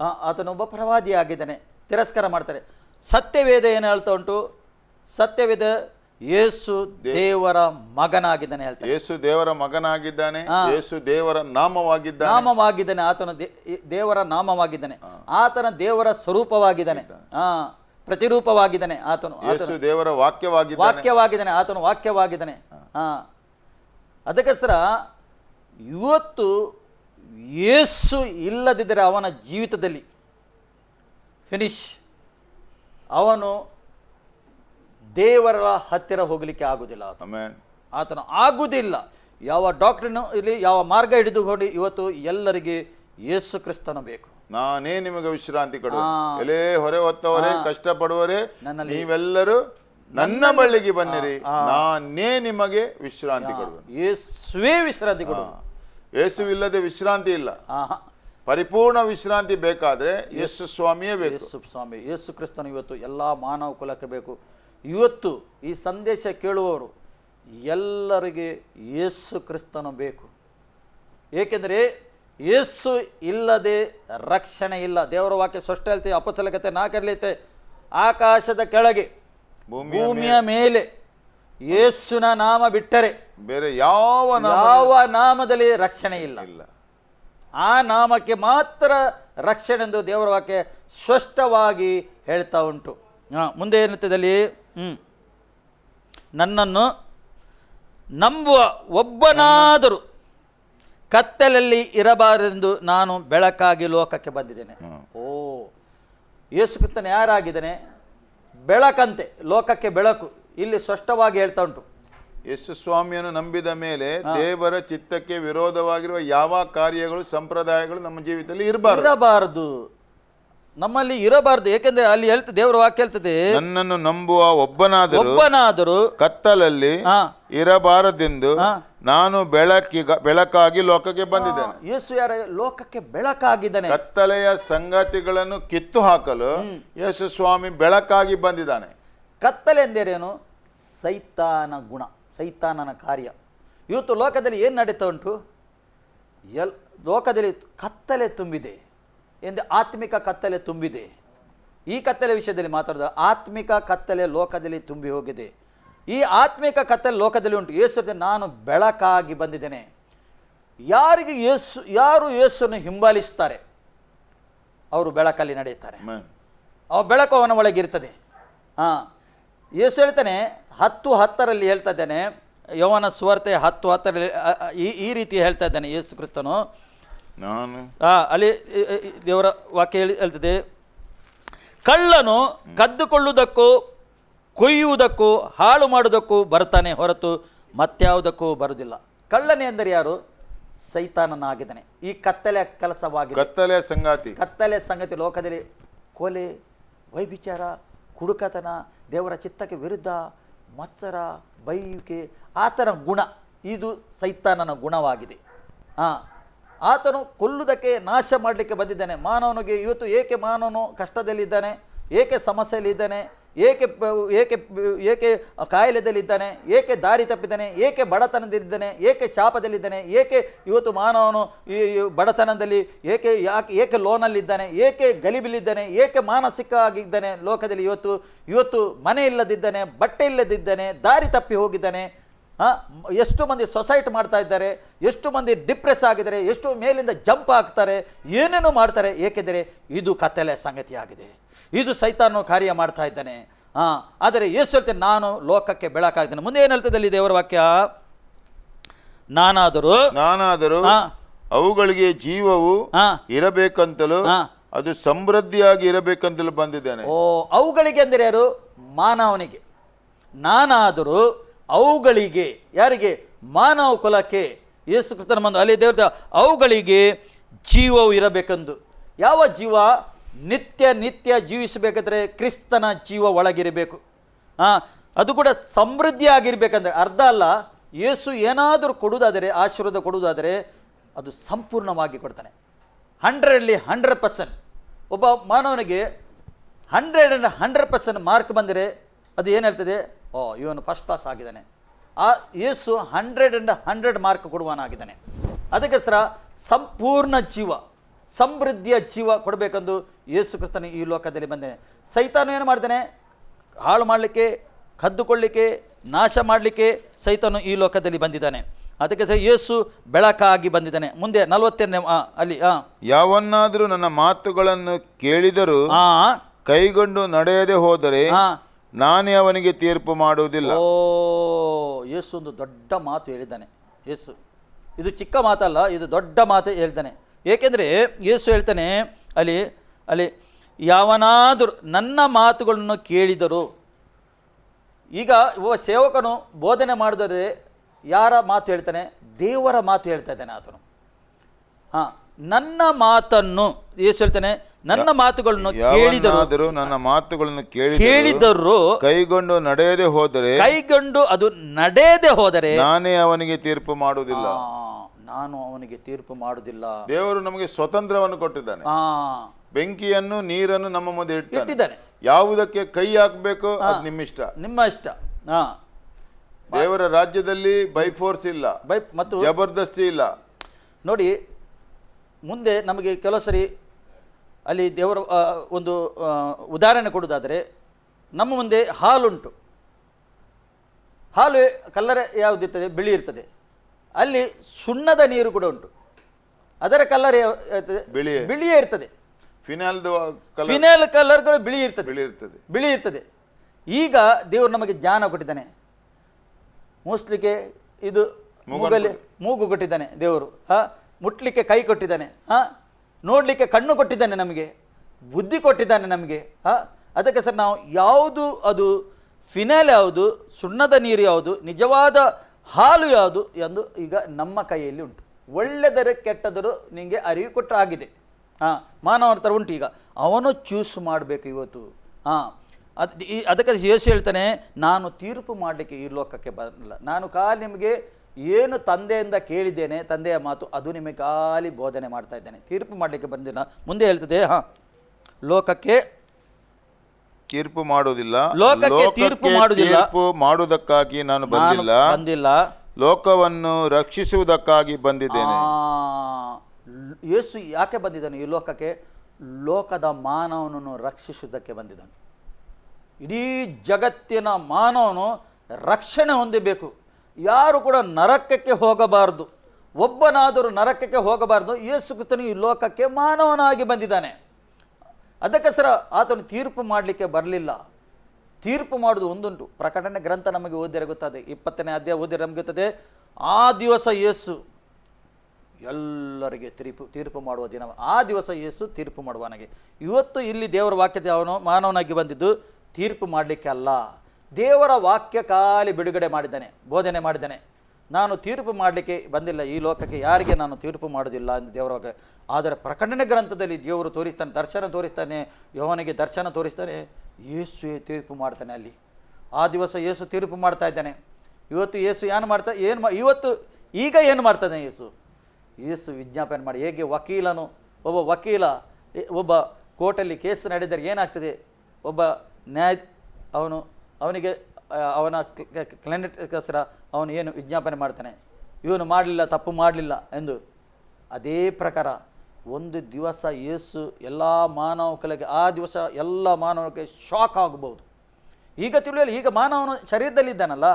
ಆತನೊಬ್ಬ ಪ್ರವಾದಿ ಆಗಿದ್ದಾನೆ. ತಿರಸ್ಕಾರ ಮಾಡ್ತಾರೆ. ಸತ್ಯವೇದ ಏನು ಹೇಳ್ತಾ ಉಂಟು? ಸತ್ಯವೇದ ಯೇಸು ದೇವರ ಮಗನಾಗಿದ್ದಾನೆ ಹೇಳ್ತಾರೆ ಯೇಸು ದೇವರ ಮಗನಾಗಿದ್ದಾನೆ ಯೇಸು ದೇವರ ನಾಮವಾಗಿದ್ದಾನೆ. ನಾಮವಾಗಿದ್ದಾನೆ ಆತನ ದೇವರ ನಾಮವಾಗಿದ್ದಾನೆ. ಆತನ ದೇವರ ಸ್ವರೂಪವಾಗಿದ್ದಾನೆ. ಆ ಪ್ರತಿರೂಪವಾಗಿದ್ದಾನೆ ಆತನು ಯೇಸು ದೇವರ ವಾಕ್ಯವಾಗಿ ವಾಕ್ಯವಾಗಿದ್ದಾನೆ ಆತನು ವಾಕ್ಯವಾಗಿದ್ದಾನೆ. ಹಾ. ಅದಕ್ಕೋಸ್ಕರ ಇವತ್ತು ಯೇಸು ಇಲ್ಲದಿದ್ದರೆ ಅವನ ಜೀವಿತದಲ್ಲಿ ಫಿನಿಶ್. ಅವನು ದೇವರ ಹತ್ತಿರ ಹೋಗಲಿಕ್ಕೆ ಆಗುವುದಿಲ್ಲ ಆತನು. ಆಗುವುದಿಲ್ಲ. ಯಾವ ಡಾಕ್ಟ್ರಿನ ಇಲ್ಲಿ ಯಾವ ಮಾರ್ಗ ಹಿಡಿದುಕೊಂಡು ಇವತ್ತು ಎಲ್ಲರಿಗೆ ಯೇಸು ಕ್ರಿಸ್ತನ ಬೇಕು. ನಾನೇ ನಿಮಗೆ ವಿಶ್ರಾಂತಿ ಕೊಡು ಎಲೆ ಹೊರೆ ಹೊತ್ತವರೇ ಕಷ್ಟಪಡುವರೇ ನೀವೆಲ್ಲರೂ ನನ್ನ ಬಳ್ಳಿಗೆ ಬನ್ನಿರಿ. ನಾನೇ ನಿಮಗೆ ವಿಶ್ರಾಂತಿ ಕೊಡುವೆ. ಯೇಸುವೇ ವಿಶ್ರಾಂತಿ ಕೊಡು ಯೇಸುವಿಲ್ಲದೆ ವಿಶ್ರಾಂತಿ ಇಲ್ಲ. ಆಹಾ. ಪರಿಪೂರ್ಣ ವಿಶ್ರಾಂತಿ ಬೇಕಾದ್ರೆ ಯೇಸು ಸ್ವಾಮಿಯೇ ಬೇಕು. ಯೇಸು ಸ್ವಾಮಿ ಯೇಸು ಕ್ರಿಸ್ತನು ಇವತ್ತು ಎಲ್ಲ ಮಾನವ ಕುಲಕ್ಕೆ ಬೇಕು. ಇವತ್ತು ಈ ಸಂದೇಶ ಕೇಳುವವರು ಎಲ್ಲರಿಗೆ ಯೇಸು ಕ್ರಿಸ್ತನು ಬೇಕು. ಏಕೆಂದರೆ ಯೇಸು ಇಲ್ಲದೆ ರಕ್ಷಣೆ ಇಲ್ಲ. ದೇವರ ವಾಕ್ಯ ಸ್ಪಷ್ಟ ಹೇಳ್ತೆ ಅಪಚಲಕತೆ ನಾಲ್ಕರಲಿತೆ ಆಕಾಶದ ಕೆಳಗೆ ಭೂಮಿಯ ಭೂಮಿಯ ಮೇಲೆ. ಯೇಸುನ ನಾಮ ಬಿಟ್ಟರೆ ಬೇರೆ ಯಾವ ಯಾವ ನಾಮದಲ್ಲಿ ರಕ್ಷಣೆ ಇಲ್ಲ. ಇಲ್ಲ. ಆ ನಾಮಕ್ಕೆ ಮಾತ್ರ ರಕ್ಷಣೆ ಎಂದು ದೇವರ ವಾಕ್ಯ ಸ್ಪಷ್ಟವಾಗಿ ಹೇಳ್ತಾ ಉಂಟು. ಹಾ, ಮುಂದೆ ಏನಿರ್ತದಲ್ಲಿ ಹ್ಮ್. ನನ್ನನ್ನು ನಂಬುವ ಒಬ್ಬನಾದರೂ ಕತ್ತಲಲ್ಲಿ ಇರಬಾರದೆಂದು ನಾನು ಬೆಳಕಾಗಿ ಲೋಕಕ್ಕೆ ಬಂದಿದ್ದೇನೆ. ಓ ಯೇಸು ಕ್ರಿಸ್ತನು ಯಾರಾಗಿದ್ದಾನೆ? ಬೆಳಕಂತೆ ಲೋಕಕ್ಕೆ ಬೆಳಕು. ಇಲ್ಲಿ ಸ್ಪಷ್ಟವಾಗಿ ಹೇಳ್ತಾ ಉಂಟು. ಯೇಸು ಸ್ವಾಮಿಯನ್ನು ನಂಬಿದ ಮೇಲೆ ದೇವರ ಚಿತ್ತಕ್ಕೆ ವಿರೋಧವಾಗಿರುವ ಯಾವ ಕಾರ್ಯಗಳು ಸಂಪ್ರದಾಯಗಳು ನಮ್ಮ ಜೀವಿತದಲ್ಲಿ ಇರಬಾರದು. ಇರಬಾರದು. ನಮ್ಮಲ್ಲಿ ಇರಬಾರದು. ಏಕೆಂದ್ರೆ ಅಲ್ಲಿ ಹೇಳ್ತ ದೇವರ ವಾಕ್ಯ ಹೇಳ್ತದೆ ನನ್ನನ್ನು ನಂಬುವ ಒಬ್ಬನಾದರೂ ಒಬ್ಬನಾದರೂ ಕತ್ತಲಲ್ಲಿ ಇರಬಾರದೆಂದು. ನಾನು ಬೆಳಕಿ ಬೆಳಕಾಗಿ ಲೋಕಕ್ಕೆ ಬಂದಿದ್ದೇನೆ. ಯೇಸು ಯಾರ ಲೋಕಕ್ಕೆ ಬೆಳಕಾಗಿದ್ದಾನೆ. ಕತ್ತಲೆಯ ಸಂಗತಿಗಳನ್ನು ಕಿತ್ತು ಹಾಕಲು ಯೇಸು ಸ್ವಾಮಿ ಬೆಳಕಾಗಿ ಬಂದಿದ್ದಾನೆ. ಕತ್ತಲೆ ಎಂದರೇನು? ಸೈತಾನ ಗುಣ ಸೈತಾನನ ಕಾರ್ಯ. ಇವತ್ತು ಲೋಕದಲ್ಲಿ ಏನು ನಡೀತಾ ಉಂಟು? ಎಲ್ ಲೋಕದಲ್ಲಿ ಕತ್ತಲೆ ತುಂಬಿದೆ. ಎಂದು ಆತ್ಮಿಕ ಕತ್ತಲೆ ತುಂಬಿದೆ. ಈ ಕತ್ತಲೆ ವಿಷಯದಲ್ಲಿ ಮಾತಾಡಿದ ಆತ್ಮಿಕ ಕತ್ತಲೆ ಲೋಕದಲ್ಲಿ ತುಂಬಿ ಹೋಗಿದೆ. ಈ ಆತ್ಮಿಕ ಕತ್ತಲೆ ಲೋಕದಲ್ಲಿ ಉಂಟು. ಯೇಸು ನಾನು ಬೆಳಕಾಗಿ ಬಂದಿದ್ದೇನೆ. ಯಾರಿಗೆ ಯೇಸು ಯಾರು ಯೇಸುವನ್ನು ಹಿಂಬಾಲಿಸ್ತಾರೆ? ಅವರು ಬೆಳಕಲ್ಲಿ ನಡೆಯುತ್ತಾರೆ. ಅವ ಬೆಳಕು ಅವನ ಒಳಗಿರ್ತದೆ ಹಾಂ ಯೇಸು ಹೇಳ್ತಾನೆ ಹತ್ತು ಹತ್ತರಲ್ಲಿ ಹೇಳ್ತಾ ಇದ್ದೇನೆ. ಯೌವನ ಸುವಾರ್ತೆ ಹತ್ತು ಹತ್ತರಲ್ಲಿ ಈ ಈ ರೀತಿ ಹೇಳ್ತಾ ಇದ್ದಾನೆ ಯೇಸು ಕ್ರಿಸ್ತನು. ನಾನು. ಆ, ಅಲ್ಲಿ ಈ- ಈ- ದೇವರ ವಾಕ್ಯ ಹೇಳಿ ಹೇಳ್ತದೆ. ಕಳ್ಳನು ಕದ್ದುಕೊಳ್ಳುವುದಕ್ಕೂ ಕೊಯ್ಯುವುದಕ್ಕೂ ಹಾಳು ಮಾಡುವುದಕ್ಕೂ ಬರ್ತಾನೆ ಹೊರತು ಮತ್ಯಾವುದಕ್ಕೂ ಬರುವುದಿಲ್ಲ. ಕಳ್ಳನೆ ಎಂದರೆ ಯಾರು? ಸೈತಾನನಾಗಿದ್ದಾನೆ. ಈ ಕತ್ತಲೆ ಕೆಲಸವಾಗಿದೆ. ಕತ್ತಲೆ ಸಂಗಾತಿ. ಕತ್ತಲೆ ಸಂಗತಿ ಲೋಕದಲ್ಲಿ ಕೊಲೆ ವೈಭಿಚಾರ ಕುಡುಕತನ ದೇವರ ಚಿತ್ತಕ್ಕೆ ವಿರುದ್ಧ ಮತ್ಸರ, ಬೈಯುವಿಕೆ ಆತನ ಗುಣ. ಇದು ಸೈತಾನನ ಗುಣವಾಗಿದೆ. ಹಾಂ ಆತನು ಕೊಲ್ಲುವುದಕ್ಕೆ ನಾಶ ಮಾಡಲಿಕ್ಕೆ ಬಂದಿದ್ದಾನೆ. ಮಾನವನಿಗೆ ಇವತ್ತು ಏಕೆ ಮಾನವನು ಕಷ್ಟದಲ್ಲಿದ್ದಾನೆ? ಏಕೆ ಸಮಸ್ಯೆಯಲ್ಲಿದ್ದಾನೆ? ಏಕೆ ಏಕೆ ಏಕೆ ಕಾಯಿಲೆದಲ್ಲಿದ್ದಾನೆ, ಏಕೆ ದಾರಿ ತಪ್ಪಿದ್ದಾನೆ, ಏಕೆ ಬಡತನದಲ್ಲಿದ್ದಾನೆ, ಏಕೆ ಶಾಪದಲ್ಲಿದ್ದಾನೆ, ಏಕೆ ಇವತ್ತು ಮಾನವನು ಈ ಬಡತನದಲ್ಲಿ, ಏಕೆ ಯಾಕೆ, ಏಕೆ ಲೋನಲ್ಲಿದ್ದಾನೆ, ಏಕೆ ಗಲಿಬಿಲಿದ್ದಾನೆ, ಏಕೆ ಮಾನಸಿಕ ಆಗಿದ್ದಾನೆ ಲೋಕದಲ್ಲಿ ಇವತ್ತು ಇವತ್ತು ಮನೆ ಇಲ್ಲದಿದ್ದಾನೆ, ಬಟ್ಟೆ ಇಲ್ಲದಿದ್ದಾನೆ, ದಾರಿ ತಪ್ಪಿ ಹೋಗಿದ್ದಾನೆ ಎಷ್ಟು ಮಂದಿ ಸೊಸೈಟ್ ಮಾಡ್ತಾ ಇದ್ದಾರೆ ಎಷ್ಟು ಮಂದಿ ಡಿಪ್ರೆಸ್ ಆಗಿದ್ದಾರೆ ಎಷ್ಟು ಮೇಲಿಂದ ಜಂಪ್ ಆಗ್ತಾರೆ ಏನೇನೋ ಮಾಡ್ತಾರೆ ಏಕೆಂದರೆ ಇದು ಕತ್ತಲೆ ಸಂಗತಿಯಾಗಿದೆ. ಇದು ಸೈತಾನು ಕಾರ್ಯ ಮಾಡ್ತಾ ಇದ್ದಾನೆ. ಹಾಂ? ಆದರೆ ಯೇಸು ಹೇಳ್ತೇನೆ ನಾನು ಲೋಕಕ್ಕೆ ಬೆಳಕಾಗಿದ್ದೇನೆ. ಮುಂದೆ ಏನು ಹೇಳ್ತದೆ ಅಲ್ಲಿ ದೇವರ ವಾಕ್ಯ? ನಾನಾದರೂ ನಾನಾದರೂ ಅವುಗಳಿಗೆ ಜೀವವು ಇರಬೇಕಂತಲೂ. ಅದು ಸಮೃದ್ಧಿಯಾಗಿ ಇರಬೇಕಂತಲೂ ಬಂದಿದ್ದೇನೆ. ಓ ಅವುಗಳಿಗೆ ಅಂದರೆ ಯಾರು? ಮಾನವನಿಗೆ. ನಾನಾದರೂ ಅವುಗಳಿಗೆ, ಯಾರಿಗೆ? ಮಾನವ ಕುಲಕ್ಕೆ. ಯೇಸು ಕ್ರಿಸ್ತನ ಬಂದು ಅಲ್ಲಿ ದೇವರ ಅವುಗಳಿಗೆ ಜೀವವು ಇರಬೇಕೆಂದು. ಯಾವ ಜೀವ? ನಿತ್ಯ ನಿತ್ಯ ಜೀವಿಸಬೇಕಾದ್ರೆ ಕ್ರಿಸ್ತನ ಜೀವ ಒಳಗಿರಬೇಕು. ಅದು ಕೂಡ ಸಮೃದ್ಧಿಯಾಗಿರ್ಬೇಕಂದ್ರೆ. ಅರ್ಧ ಅಲ್ಲ, ಯೇಸು ಏನಾದರೂ ಕೊಡುವುದಾದರೆ, ಆಶೀರ್ವಾದ ಕೊಡುವುದಾದರೆ, ಅದು ಸಂಪೂರ್ಣವಾಗಿ ಕೊಡ್ತಾನೆ. ಹಂಡ್ರೆಡಲ್ಲಿ ಹಂಡ್ರೆಡ್ ಪರ್ಸೆಂಟ್. ಒಬ್ಬ ಮಾನವನಿಗೆ hundred and hundred percent mark ಬಂದರೆ ಅದು ಏನು ಹೇಳ್ತದೆ? ಓ ಇವನು ಫಸ್ಟ್ ಕ್ಲಾಸ್ ಆಗಿದ್ದಾನೆ. ಆ Yesu hundred and hundred mark ಕೊಡುವನಾಗಿದ್ದಾನೆ. ಅದಕ್ಕೋಸ್ಕರ ಸಂಪೂರ್ಣ ಜೀವ ಸಮೃದ್ಧಿಯ ಜೀವ ಕೊಡಬೇಕೆಂದು ಯೇಸು ಕ್ರಿಸ್ತನು ಈ ಲೋಕದಲ್ಲಿ ಬಂದಿದೆ ಸೈತಾನು ಏನು ಮಾಡ್ತಾನೆ? ಹಾಳು ಮಾಡಲಿಕ್ಕೆ ಕದ್ದುಕೊಳ್ಳಿಕ್ಕೆ ನಾಶ ಮಾಡಲಿಕ್ಕೆ ಸೈತಾನು ಈ ಲೋಕದಲ್ಲಿ ಬಂದಿದ್ದಾನೆ. ಅದಕ್ಕೆ ಯೇಸು ಬೆಳಕಾಗಿ ಬಂದಿದ್ದಾನೆ. ಮುಂದೆ ನಲವತ್ತೆರಡನೇ ಅಲ್ಲಿ ಯಾವನ್ನಾದರೂ ನನ್ನ ಮಾತುಗಳನ್ನು ಕೇಳಿದರೂ ಕೈಗೊಂಡು ನಡೆಯದೆ ಹೋದರೆ ನಾನೇ ಅವನಿಗೆ ತೀರ್ಪು ಮಾಡುವುದಿಲ್ಲ. ಓ, ಯೇಸು ಒಂದು ದೊಡ್ಡ ಮಾತು ಹೇಳಿದ್ದಾನೆ. ಯೇಸು. ಇದು ಚಿಕ್ಕ ಮಾತಲ್ಲ, ಇದು ದೊಡ್ಡ ಮಾತು ಹೇಳ್ತಾನೆ ಏಕೆಂದರೆ ಯೇಸು ಹೇಳ್ತಾನೆ, ಅಲ್ಲಿ ಅಲ್ಲಿ, ಯಾವನಾದರೂ ನನ್ನ ಮಾತುಗಳನ್ನು ಕೇಳಿದರು, ಈಗ ಒಬ್ಬ ಸೇವಕನು ಬೋಧನೆ ಮಾಡಿದರೆ ಯಾರ ಮಾತು ಹೇಳ್ತಾನೆ? ದೇವರ ಮಾತು ಹೇಳ್ತಾ ಇದ್ದಾನೆ ಆತನು. ಹಾಂ, ನನ್ನ ಮಾತನ್ನು, ಯೇಸು ಹೇಳ್ತಾನೆ ನನ್ನ ಮಾತುಗಳನ್ನು ಕೇಳಿದರು ನನ್ನ ಮಾತುಗಳನ್ನು ಕೇಳಿದರೂ ಕೇಳಿದರು ಕೈಗೊಂಡು ನಡೆಯದೆ ಹೋದರೆ ಕೈಗೊಂಡು ಅದು ನಡೆಯದೆ ಹೋದರೆ ನಾನೇ ಅವನಿಗೆ ತೀರ್ಪು ಮಾಡುವುದಿಲ್ಲ. ನಾನು ಅವನಿಗೆ ತೀರ್ಪು ಮಾಡುವುದಿಲ್ಲ. ದೇವರು ನಮಗೆ ಸ್ವತಂತ್ರವನ್ನು ಕೊಟ್ಟಿದ್ದಾನೆ. ಆ. ಬೆಂಕಿಯನ್ನು ನೀರನ್ನು ನಮ್ಮ ಮುಂದೆ ಇಟ್ಟಿದ್ದಾನೆ. ಯಾವುದಕ್ಕೆ ಕೈ ಹಾಕಬೇಕು ಅದು ನಿಮ್ಮ ಇಷ್ಟ. ನಿಮ್ಮ ಇಷ್ಟ. ದೇವರ ರಾಜ್ಯದಲ್ಲಿ ಬೈ ಫೋರ್ಸ್ ಇಲ್ಲ. ಬೈ ಮತ್ತು ಜಬರ್ದಸ್ತಿ ಇಲ್ಲ. ನೋಡಿ ಮುಂದೆ ನಮಗೆ ಕೆಲವು ಸರಿ ಅಲ್ಲಿ ದೇವರ ಒಂದು ಉದಾಹರಣೆ ಕೊಡೋದಾದರೆ ನಮ್ಮ ಮುಂದೆ ಹಾಲುಂಟು. ಹಾಲು ಕಲ್ಲರ ಯಾವುದಿರ್ತದೆ? ಬಿಳಿ ಇರ್ತದೆ. ಅಲ್ಲಿ ಸುಣ್ಣದ ನೀರು ಕೂಡ ಉಂಟು. ಅದರ ಕಲ್ಲರ್ ಬಿಳಿಯೇ. ಇರ್ತದೆ. Phenol colour. ಫಿನೇಲ್ ಕಲರ್ಗಳು ಬಿಳಿ ಇರ್ತದೆ. ಬಿಳಿ ಇರ್ತದೆ. ಬಿಳಿ ಇರ್ತದೆ. ಈಗ ದೇವರು ನಮಗೆ ಜ್ಞಾನ ಕೊಟ್ಟಿದ್ದಾನೆ. ಮೋಸ್ಲಿಕ್ಕೆ ಇದು ಮೂಗಲ್ಲಿ ಮೂಗು ಕೊಟ್ಟಿದ್ದಾನೆ ದೇವರು. ಹಾ? ಮುಟ್ಲಿಕ್ಕೆ ಕೈ ಕೊಟ್ಟಿದ್ದಾನೆ. ಹಾ? ನೋಡಲಿಕ್ಕೆ ಕಣ್ಣು ಕೊಟ್ಟಿದ್ದಾನೆ ನಮಗೆ, ಬುದ್ಧಿ ಕೊಟ್ಟಿದ್ದಾನೆ ನಮಗೆ, ಹಾ? ಅದಕ್ಕೆ ಸರ್ ನಾವು ಯಾವುದು ಅದು, ಫಿನೈಲ್ ಯಾವುದು, ಸುಣ್ಣದ ನೀರು ಯಾವುದು, ನಿಜವಾದ ಹಾಲು ಯಾವುದು ಎಂದು ಈಗ ನಮ್ಮ ಕೈಯಲ್ಲಿ ಉಂಟು. ಒಳ್ಳೆದರೆ ಕೆಟ್ಟದರು ನಿಮಗೆ ಅರಿವು ಕೊಟ್ಟರೆ ಆಗಿದೆ ಹಾಂ ಮಾನವರ ಥರ ಉಂಟು ಈಗ. ಅವನು ಚೂಸ್ ಮಾಡಬೇಕು ಇವತ್ತು. ಹಾಂ, ಅದು ಅದಕ್ಕೆ ಯೇಸು ಹೇಳ್ತಾನೆ, ನಾನು ತೀರ್ಪು ಮಾಡಲಿಕ್ಕೆ ಈ ಲೋಕಕ್ಕೆ ಬರಲಿಲ್ಲ ನಾನು ಕಾಲು ನಿಮಗೆ ಏನು ತಂದೆಯಿಂದ ಕೇಳಿದ್ದೇನೆ ತಂದೆಯ ಮಾತು ಅದು ನಿಮಗೆ ಖಾಲಿ ಬೋಧನೆ ಮಾಡ್ತಾ ಇದ್ದೇನೆ. ತೀರ್ಪು ಮಾಡಲಿಕ್ಕೆ ಬಂದಿಲ್ಲ ಮುಂದೆ ಹೇಳ್ತದೆ ಹಾ. ಲೋಕಕ್ಕೆ ತೀರ್ಪು ಮಾಡುವುದಿಲ್ಲ. ಲೋಕಕ್ಕೆ ತೀರ್ಪು ಮಾಡುವುದಿಲ್ಲ. ತೀರ್ಪು ಮಾಡುವುದಕ್ಕಾಗಿ ನಾನು ಬಂದಿಲ್ಲ. ಬಂದಿಲ್ಲ. ಲೋಕವನ್ನು ರಕ್ಷಿಸುವುದಕ್ಕಾಗಿ ಬಂದಿದ್ದೇನೆ. ಯೇಸು ಯಾಕೆ ಬಂದಿದ್ದಾನೆ ಈ ಲೋಕಕ್ಕೆ? ಲೋಕದ ಮಾನವನನ್ನು ರಕ್ಷಿಸುವುದಕ್ಕೆ ಬಂದಿದ್ದಾನೆ. ಇಡೀ ಜಗತ್ತಿನ ಮಾನವನು ರಕ್ಷಣೆ ಹೊಂದಬೇಕು. ಯಾರು ಕೂಡ ನರಕಕ್ಕೆ ಹೋಗಬಾರದು. ಒಬ್ಬನಾದರೂ ನರಕಕ್ಕೆ ಹೋಗಬಾರದು. ಯೇಸು ಕ್ರಿಸ್ತನು ಈ ಲೋಕಕ್ಕೆ ಮಾನವನಾಗಿ ಬಂದಿದ್ದಾನೆ. ಅದಕ್ಕೋಸ್ಕರ ಆತನು ತೀರ್ಪು ಮಾಡಲಿಕ್ಕೆ ಬರಲಿಲ್ಲ. ತೀರ್ಪು ಮಾಡೋದು ಒಂದುಂಟು. ಪ್ರಕಟಣೆ ಗ್ರಂಥ ನಮಗೆ ಓದಿದರೆ ಗೊತ್ತದೆ. ಇಪ್ಪತ್ತನೇ ಅಧ್ಯಾಯ ಓದಿದರೆ ನಮಗೆ ಆ ದಿವಸ ಯೇಸು ಎಲ್ಲರಿಗೆ ತೀರ್ಪು ತೀರ್ಪು ಮಾಡುವ ದಿನ. ಆ ದಿವಸ ಯೇಸು ತೀರ್ಪು ಮಾಡುವವನಿಗೆ. ಇವತ್ತು ಇಲ್ಲಿ ದೇವರ ವಾಕ್ಯತೆ ಅವನು ಮಾನವನಾಗಿ ಬಂದಿದ್ದು ತೀರ್ಪು ಮಾಡಲಿಕ್ಕೆ ಅಲ್ಲ. ದೇವರ ವಾಕ್ಯ ಖಾಲಿ ಬಿಡುಗಡೆ ಮಾಡಿದ್ದಾನೆ, ಬೋಧನೆ ಮಾಡಿದ್ದಾನೆ. ನಾನು ತೀರ್ಪು ಮಾಡಲಿಕ್ಕೆ ಬಂದಿಲ್ಲ, ಈ ಲೋಕಕ್ಕೆ ಯಾರಿಗೆ ನಾನು ತೀರ್ಪು ಮಾಡೋದಿಲ್ಲ ಎಂದು ದೇವರ ಆದರೆ ಪ್ರಕಟಣೆ ಗ್ರಂಥದಲ್ಲಿ ದೇವರು ತೋರಿಸ್ತಾನೆ, ದರ್ಶನ ತೋರಿಸ್ತಾನೆ ಯೋವನಿಗೆ ದರ್ಶನ ತೋರಿಸ್ತಾನೆ, ಯೇಸುವೇ ತೀರ್ಪು ಮಾಡ್ತಾನೆ ಅಲ್ಲಿ. ಆ ದಿವಸ ಯೇಸು ತೀರ್ಪು ಮಾಡ್ತಾ ಇದ್ದಾನೆ. ಇವತ್ತು ಯೇಸು ಏನು ಮಾಡ್ತಾ, ಏನು ಮಾ, ಇವತ್ತು ಈಗ ಏನು ಮಾಡ್ತಾನೆ ಯೇಸು? ಯೇಸು ವಿಜ್ಞಾಪನೆ ಮಾಡಿ, ಹೇಗೆ ವಕೀಲನು, ಒಬ್ಬ ವಕೀಲ, ಒಬ್ಬ ಕೋರ್ಟಲ್ಲಿ ಕೇಸ್ ನಡೆದರೆ ಏನಾಗ್ತದೆ? ಒಬ್ಬ ನ್ಯಾಯ, ಅವನು ಅವನಿಗೆ ಅವನ ಕ್ಲೈಂಟ್ಗೋಸ್ಕರ ಅವನು ಏನು ವಿಜ್ಞಾಪನೆ ಮಾಡ್ತಾನೆ? ಇವನು ಮಾಡಲಿಲ್ಲ, ತಪ್ಪು ಮಾಡಲಿಲ್ಲ ಎಂದು. ಅದೇ ಪ್ರಕಾರ ಒಂದು ದಿವಸ ಯೇಸು ಎಲ್ಲ ಮಾನವ ಕಲೆಗೆ ಆ ದಿವಸ ಎಲ್ಲ ಮಾನವಕ್ಕೆ ಶಾಕ್ ಆಗಬಹುದು. ಈಗ ತಿಳಿಯಲಿ ಈಗ ಮಾನವನ ಶರೀರದಲ್ಲಿ ಇದ್ದಾನಲ್ಲ?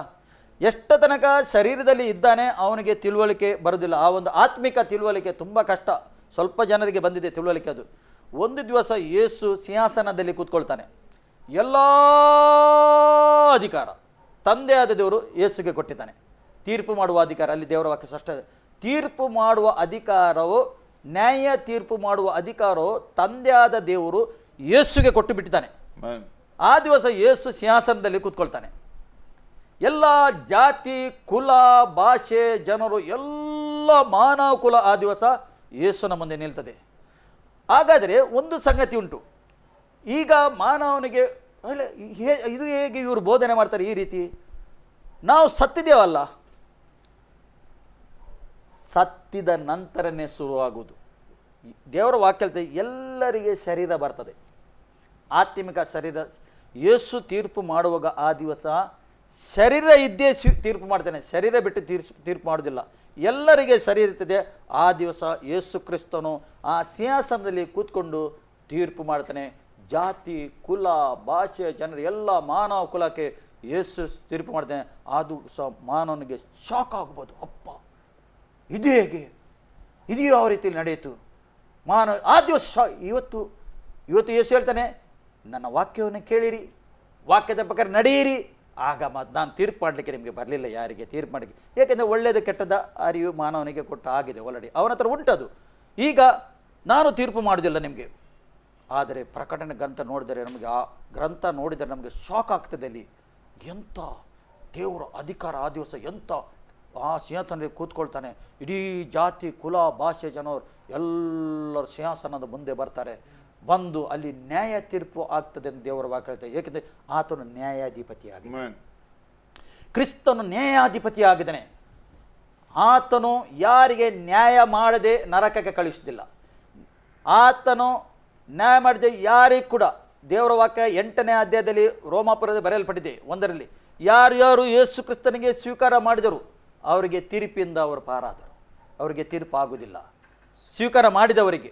ಎಷ್ಟು ತನಕ ಶರೀರದಲ್ಲಿ ಇದ್ದಾನೆ ಅವನಿಗೆ ತಿಳುವಳಿಕೆ ಬರೋದಿಲ್ಲ. ಆ ಒಂದು ಆತ್ಮಿಕ ತಿಳುವಳಿಕೆ ತುಂಬ ಕಷ್ಟ. ಸ್ವಲ್ಪ ಜನರಿಗೆ ಬಂದಿದೆ ತಿಳುವಳಿಕೆ ಅದು. ಒಂದು ದಿವಸ ಯೇಸು ಸಿಂಹಾಸನದಲ್ಲಿ ಕೂತ್ಕೊಳ್ತಾನೆ. ಎಲ್ಲ ಅಧಿಕಾರ ತಂದೆ ಆದ ದೇವರು ಯೇಸುಗೆ ಕೊಟ್ಟಿದ್ದಾನೆ. ತೀರ್ಪು ಮಾಡುವ ಅಧಿಕಾರ ಅಲ್ಲಿ ದೇವರ ವಾಕ್ಯ ಸ್ಪಷ್ಟ. ತೀರ್ಪು ಮಾಡುವ ಅಧಿಕಾರವು ನ್ಯಾಯ ತೀರ್ಪು ಮಾಡುವ ಅಧಿಕಾರವು ಆದ ದೇವರು ಯೇಸುಗೆ ಕೊಟ್ಟು ಬಿಟ್ಟಿದ್ದಾನೆ. ಆ ದಿವಸ ಯೇಸು ಸಿಂಹಾಸನದಲ್ಲಿ ಕೂತ್ಕೊಳ್ತಾನೆ. ಎಲ್ಲ ಜಾತಿ ಕುಲ ಭಾಷೆ ಜನರು ಎಲ್ಲ ಮಾನವ ಕುಲ ಆ ದಿವಸ ಯೇಸುನ ಮುಂದೆ ನಿಲ್ತದೆ. ಹಾಗಾದರೆ ಒಂದು ಸಂಗತಿ ಉಂಟು. ಈಗ ಮಾನವನಿಗೆ ಅಲ್ಲ, ಇದು ಹೇಗೆ ಇವರು ಬೋಧನೆ ಮಾಡ್ತಾರೆ ಈ ರೀತಿ? ನಾವು ಸತ್ತಿದ್ದೇವಲ್ಲ. ಸತ್ತಿದ ನಂತರನೇ ಶುರುವಾಗುವುದು. ದೇವರ ವಾಕ್ಯತೆ ಎಲ್ಲರಿಗೆ ಶರೀರ ಬರ್ತದೆ. ಆತ್ಮಿಕ ಶರೀರ ಯೇಸು ತೀರ್ಪು ಮಾಡುವಾಗ ಆ ದಿವಸ ಶರೀರ ಇದ್ದೇ ತೀರ್ಪು ಮಾಡ್ತೇನೆ. ಶರೀರ ಬಿಟ್ಟು ತೀರ್ಸು ತೀರ್ಪು ಮಾಡೋದಿಲ್ಲ ಎಲ್ಲರಿಗೆ ಶರೀರ ಇರ್ತದೆ. ಆ ದಿವಸ ಯೇಸು ಕ್ರಿಸ್ತನು ಆ ಸಿಂಹಾಸನದಲ್ಲಿ ಕೂತ್ಕೊಂಡು ತೀರ್ಪು ಮಾಡ್ತಾನೆ. ಜಾತಿ, ಕುಲ, ಭಾಷೆ, ಜನರು ಎಲ್ಲ ಮಾನವ ಕುಲಕ್ಕೆ ಯೇಸು ತೀರ್ಪು ಮಾಡ್ತೇನೆ. ಅದು ಸಹ ಮಾನವನಿಗೆ ಶಾಕ್ ಆಗ್ಬೋದು. ಅಪ್ಪ, ಇದು ಹೇಗೆ? ಇದು ಯಾವ ರೀತಿಯಲ್ಲಿ ನಡೆಯಿತು? ಮಾನವ ಆ ದಿವಸ ಶಾ- ಇವತ್ತು ಇವತ್ತು ಯೇಸು ಹೇಳ್ತಾನೆ, ನನ್ನ ವಾಕ್ಯವನ್ನು ಕೇಳಿರಿ, ವಾಕ್ಯದ ಪ್ರಕಾರ ನಡೆಯಿರಿ. ಆಗ ಮತ್ತು ನಾನು ತೀರ್ಪು ಮಾಡಲಿಕ್ಕೆ ನಿಮಗೆ ಬರಲಿಲ್ಲ ಯಾರಿಗೆ? ತೀರ್ಪು ಮಾಡಲಿಕ್ಕೆ. ಏಕೆಂದರೆ ಒಳ್ಳೆಯದು ಕೆಟ್ಟದ ಅರಿವು ಮಾನವನಿಗೆ ಕೊಟ್ಟ ಆಗಿದೆ ಆಲ್ರೆಡಿ ಅವನ ಹತ್ರ ಉಂಟದು. ಈಗ ನಾನು ತೀರ್ಪು ಮಾಡೋದಿಲ್ಲ ನಿಮಗೆ. ಆದರೆ ಪ್ರಕಟಣೆ ಗ್ರಂಥ ನೋಡಿದರೆ ನಮಗೆ ಆ ಗ್ರಂಥ ನೋಡಿದರೆ ನಮಗೆ ಶಾಕ್ ಆಗ್ತದೆ ಅಲ್ಲಿ. ಎಂಥ ದೇವರ ಅಧಿಕಾರ ಆ ದಿವಸ ಎಂಥ ಆ ಸಿಂಹಾಸನದಲ್ಲಿ ಕೂತ್ಕೊಳ್ತಾನೆ. ಇಡೀ ಜಾತಿ ಕುಲ ಭಾಷೆ ಜನರು ಎಲ್ಲರ ಸಿಂಹಾಸನದ ಮುಂದೆ ಬರ್ತಾರೆ. ಬಂದು ಅಲ್ಲಿ ನ್ಯಾಯ ತೀರ್ಪು ಆಗ್ತದೆ ಅಂತ ದೇವರ ವಾಕ್ಯ ಹೇಳ್ತಾರೆ ಏಕೆಂದರೆ ಆತನು ನ್ಯಾಯಾಧಿಪತಿಯಾಗಿ. Amen. ಕ್ರಿಸ್ತನು ನ್ಯಾಯಾಧಿಪತಿ ಆಗಿದ್ದಾನೆ ಆತನು ಯಾರಿಗೆ ನ್ಯಾಯ ಮಾಡದೆ ನರಕಕ್ಕೆ ಕಳಿಸುವುದಿಲ್ಲ ಆತನು ನ್ಯಾಯ ಮಾಡಿದೆ ಯಾರಿಗೂ ಕೂಡ. ದೇವರ ವಾಕ್ಯ ಎಂಟನೇ ಅಧ್ಯಾಯದಲ್ಲಿ ರೋಮಾಪುರದ ಬರೆಯಲ್ಪಟ್ಟಿದೆ. ಒಂದರಲ್ಲಿ, ಯಾರು ಯಾರು ಯೇಸು ಕ್ರಿಸ್ತನಿಗೆ ಸ್ವೀಕಾರ ಮಾಡಿದರು, ಅವರಿಗೆ ತೀರ್ಪಿಂದ ಅವರು ಪಾರಾದರು. ಅವರಿಗೆ ತೀರ್ಪು ಆಗುವುದಿಲ್ಲ ಸ್ವೀಕಾರ ಮಾಡಿದವರಿಗೆ,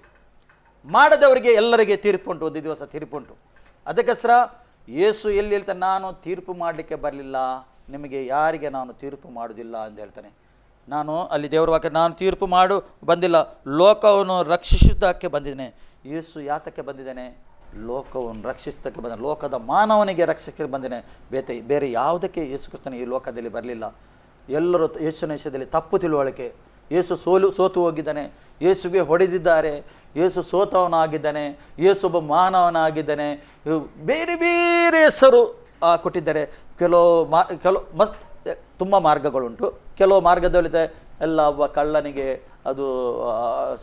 ಮಾಡದವರಿಗೆ ಎಲ್ಲರಿಗೆ ತೀರ್ಪುಂಟು, ಒಂದು ದಿವಸ ತೀರ್ಪುಂಟು. ಅದಕ್ಕೋಸ್ಕರ ಯೇಸು ಎಲ್ಲಿ ಹೇಳ್ತಾನೆ, ನಾನು ತೀರ್ಪು ಮಾಡಲಿಕ್ಕೆ ಬರಲಿಲ್ಲ, ನಿಮಗೆ ಯಾರಿಗೆ ನಾನು ತೀರ್ಪು ಮಾಡುವುದಿಲ್ಲ ಅಂತ ಹೇಳ್ತಾನೆ. ನಾನು ಅಲ್ಲಿ ದೇವರ ವಾಕ್ಯ ನಾನು ತೀರ್ಪು ಮಾಡು ಬಂದಿಲ್ಲ. ಲೋಕವನ್ನು ರಕ್ಷಿಸುವುದಕ್ಕೆ ಬಂದಿದ್ದೇನೆ. ಯೇಸು ಯಾತಕ್ಕೆ ಬಂದಿದ್ದೇನೆ? ಲೋಕವನ್ನು ರಕ್ಷಿಸೋದಕ್ಕೆ ಬಂದ ಲೋಕದ ಮಾನವನಿಗೆ ರಕ್ಷಿಸಕ್ಕೆ ಬಂದಿದ್ದೇನೆ. ಬೇತೆ ಬೇರೆ ಯಾವುದಕ್ಕೆ ಯೇಸು ಕ್ರಿಸ್ತನ ಈ ಲೋಕದಲ್ಲಿ ಬರಲಿಲ್ಲ? ಎಲ್ಲರೂ ಯೇಸುನ ವಿಷಯದಲ್ಲಿ ತಪ್ಪು ತಿಳುವಳಿಕೆ. ಯೇಸು ಸೋಲು ಸೋತು ಹೋಗಿದ್ದಾನೆ. ಯೇಸುಗೆ ಹೊಡೆದಿದ್ದಾರೆ. ಯೇಸು ಸೋತವನಾಗಿದ್ದಾನೆ. ಯೇಸು ಒಬ್ಬ ಮಾನವನಾಗಿದ್ದಾನೆ. ಬೇರೆ ಬೇರೆ ಹೆಸರು ಕೊಟ್ಟಿದ್ದಾರೆ. ಕೆಲವು ಮಾ, ಕೆಲವು ಮಸ್ತ್ ತುಂಬ ಮಾರ್ಗಗಳುಂಟು. ಕೆಲವು ಮಾರ್ಗದಲ್ಲಿ ಎಲ್ಲ ಒಬ್ಬ ಕಳ್ಳನಿಗೆ ಅದು ಆ,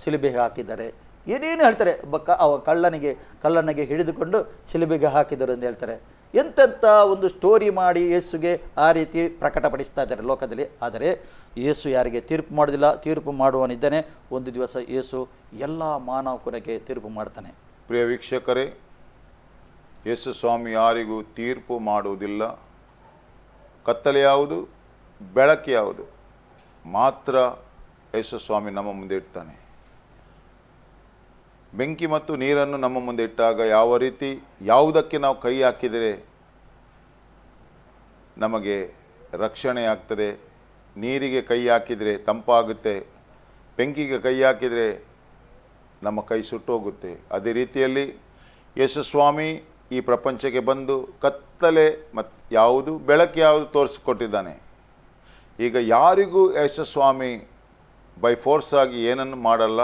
ಶಿಲುಬೆಗೆ ಹಾಕಿದ್ದಾರೆ. ಏನೇನು ಹೇಳ್ತಾರೆ? ಒಬ್ಬ ಕ ಅವ ಕಳ್ಳನಿಗೆ ಕಳ್ಳನಿಗೆ ಹಿಡಿದುಕೊಂಡು ಶಿಲುಬೆಗೆ ಹಾಕಿದರು ಅಂತ ಹೇಳ್ತಾರೆ. ಎಂತೆಂಥ ಒಂದು ಸ್ಟೋರಿ ಮಾಡಿ ಯೇಸುಗೆ ಆ ರೀತಿ ಪ್ರಕಟಪಡಿಸ್ತಾ ಇದ್ದಾರೆ ಲೋಕದಲ್ಲಿ. ಆದರೆ ಯೇಸು ಯಾರಿಗೆ ತೀರ್ಪು ಮಾಡೋದಿಲ್ಲ ತೀರ್ಪು ಮಾಡುವನಿದ್ದಾನೆ ಒಂದು ದಿವಸ ಯೇಸು ಎಲ್ಲ ಮಾನವ ಕುಲಕ್ಕೆ ತೀರ್ಪು ಮಾಡ್ತಾನೆ. ಪ್ರಿಯ ವೀಕ್ಷಕರೇ ಯೇಸು ಸ್ವಾಮಿ ಯಾರಿಗೂ ತೀರ್ಪು ಮಾಡುವುದಿಲ್ಲ. ಕತ್ತಲೆ ಯಾವುದು? ಬೆಳಕು ಯಾವುದು? ಮಾತ್ರ ಯಶಸ್ವಾಮಿ ಸ್ವಾಮಿ ನಮ್ಮ ಮುಂದೆ ಇಡ್ತಾನೆ. ಬೆಂಕಿ ಮತ್ತು ನೀರನ್ನು ನಮ್ಮ ಮುಂದೆ ಇಟ್ಟಾಗ ಯಾವ ರೀತಿ, ಯಾವುದಕ್ಕೆ ನಾವು ಕೈ ಹಾಕಿದರೆ ನಮಗೆ ರಕ್ಷಣೆ ಆಗ್ತದೆ? ನೀರಿಗೆ ಕೈ ಹಾಕಿದರೆ ತಂಪಾಗುತ್ತೆ. ಬೆಂಕಿಗೆ ಕೈ ಹಾಕಿದರೆ ನಮ್ಮ ಕೈ ಸುಟ್ಟೋಗುತ್ತೆ. ಅದೇ ರೀತಿಯಲ್ಲಿ ಯಶಸ್ವಾಮಿ ಸ್ವಾಮಿ ಈ ಪ್ರಪಂಚಕ್ಕೆ ಬಂದು ಕತ್ತಲೆ ಮತ್ತು ಯಾವುದು, ಬೆಳಕು ಯಾವುದು ತೋರಿಸಿಕೊಟ್ಟಿದ್ದಾನೆ? ಈಗ ಯಾರಿಗೂ ಯಶಸ್ವಾಮಿ ಸ್ವಾಮಿ ಬೈ ಫೋರ್ಸ್ ಆಗಿ ಏನನ್ನು ಮಾಡಲ್ಲ.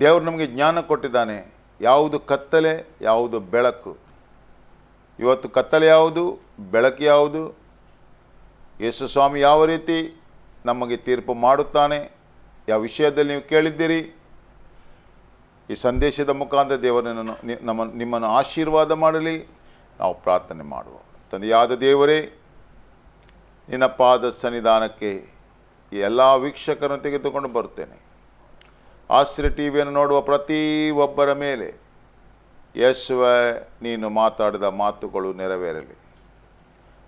ದೇವರು ನಮಗೆ ಜ್ಞಾನ ಕೊಟ್ಟಿದ್ದಾನೆ. ಯಾವುದು ಕತ್ತಲೆ, ಯಾವುದು ಬೆಳಕು. ಇವತ್ತು ಕತ್ತಲೆ ಯಾವುದು? ಬೆಳಕು ಯಾವುದು? ಯೇಸು ಸ್ವಾಮಿ ಯಾವ ರೀತಿ ನಮಗೆ ತೀರ್ಪು ಮಾಡುತ್ತಾನೆ? ಯಾವ ವಿಷಯದಲ್ಲಿ ನೀವು ಕೇಳಿದ್ದೀರಿ? ಈ ಸಂದೇಶದ ಮುಖಾಂತರ ದೇವರನ್ನು ನಮ್ಮ ನಿಮ್ಮನ್ನು ಆಶೀರ್ವಾದ ಮಾಡಲಿ. ನಾವು ಪ್ರಾರ್ಥನೆ ಮಾಡುವ ತಂದೆಯಾದ ದೇವರೇ ನಿನ್ನ ಪಾದ ಸನ್ನಿಧಾನಕ್ಕೆ ಎಲ್ಲ ವೀಕ್ಷಕರನ್ನು ತೆಗೆದುಕೊಂಡು ಬರುತ್ತೇನೆ. ಆಶ್ರಯ ಟಿ ವಿಯನ್ನು ನೋಡುವ ಪ್ರತಿ ಒಬ್ಬರ ಮೇಲೆ ಯಶ್ವ ನೀನು ಮಾತಾಡಿದ ಮಾತುಗಳು ನೆರವೇರಲಿ.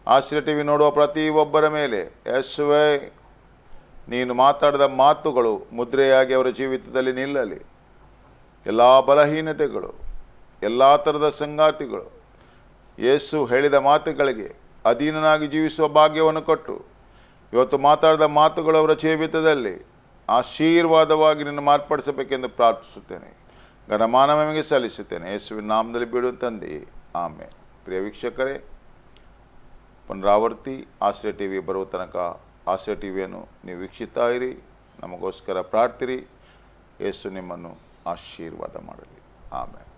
ಆಶ್ರಯ ಟಿ ವಿ ನೋಡುವ ಪ್ರತಿ ಒಬ್ಬರ ಮೇಲೆ ಯಶ್ವ ನೀನು ಮಾತಾಡಿದ ಮಾತುಗಳು ಮುದ್ರೆಯಾಗಿ ಅವರ ಜೀವಿತದಲ್ಲಿ ನಿಲ್ಲಲಿ. ಎಲ್ಲ ಬಲಹೀನತೆಗಳು, ಎಲ್ಲ ಥರದ ಸಂಗಾತಿಗಳು, ಯೇಸು ಹೇಳಿದ ಮಾತುಗಳಿಗೆ ಅಧೀನನಾಗಿ ಜೀವಿಸುವ ಭಾಗ್ಯವನ್ನು ಕೊಟ್ಟು. ಇವತ್ತು ಮಾತಾಡಿದ ಮಾತುಗಳು ಅವರ ಆಶೀರ್ವಾದವಾಗಿ ನಿನ್ನ ಮಾರ್ಪಡಿಸಬೇಕೆಂದು ಪ್ರಾರ್ಥಿಸುತ್ತೇನೆ. ಘನಮಾನವನಿಗೆ ಸಲ್ಲಿಸುತ್ತೇನೆ. ಯೇಸುವಿನ ನಾಮದಲ್ಲಿ ಬಿಡು ತಂದೆ. ಆಮೇಲೆ ಪ್ರಿಯ ವೀಕ್ಷಕರೇ ಪುನರಾವರ್ತಿ ಆಶ್ರಯ ಟಿ ವಿ ಬರುವ ತನಕ ಆಶ್ರಯ ಟಿ ವಿಯನ್ನು ನೀವು ವೀಕ್ಷಿಸ್ತಾ ಇರಿ. ನಮಗೋಸ್ಕರ ಪ್ರಾರ್ಥಿರಿ. ಯೇಸು ನಿಮ್ಮನ್ನು ಆಶೀರ್ವಾದ ಮಾಡಲಿ. ಆಮೇಲೆ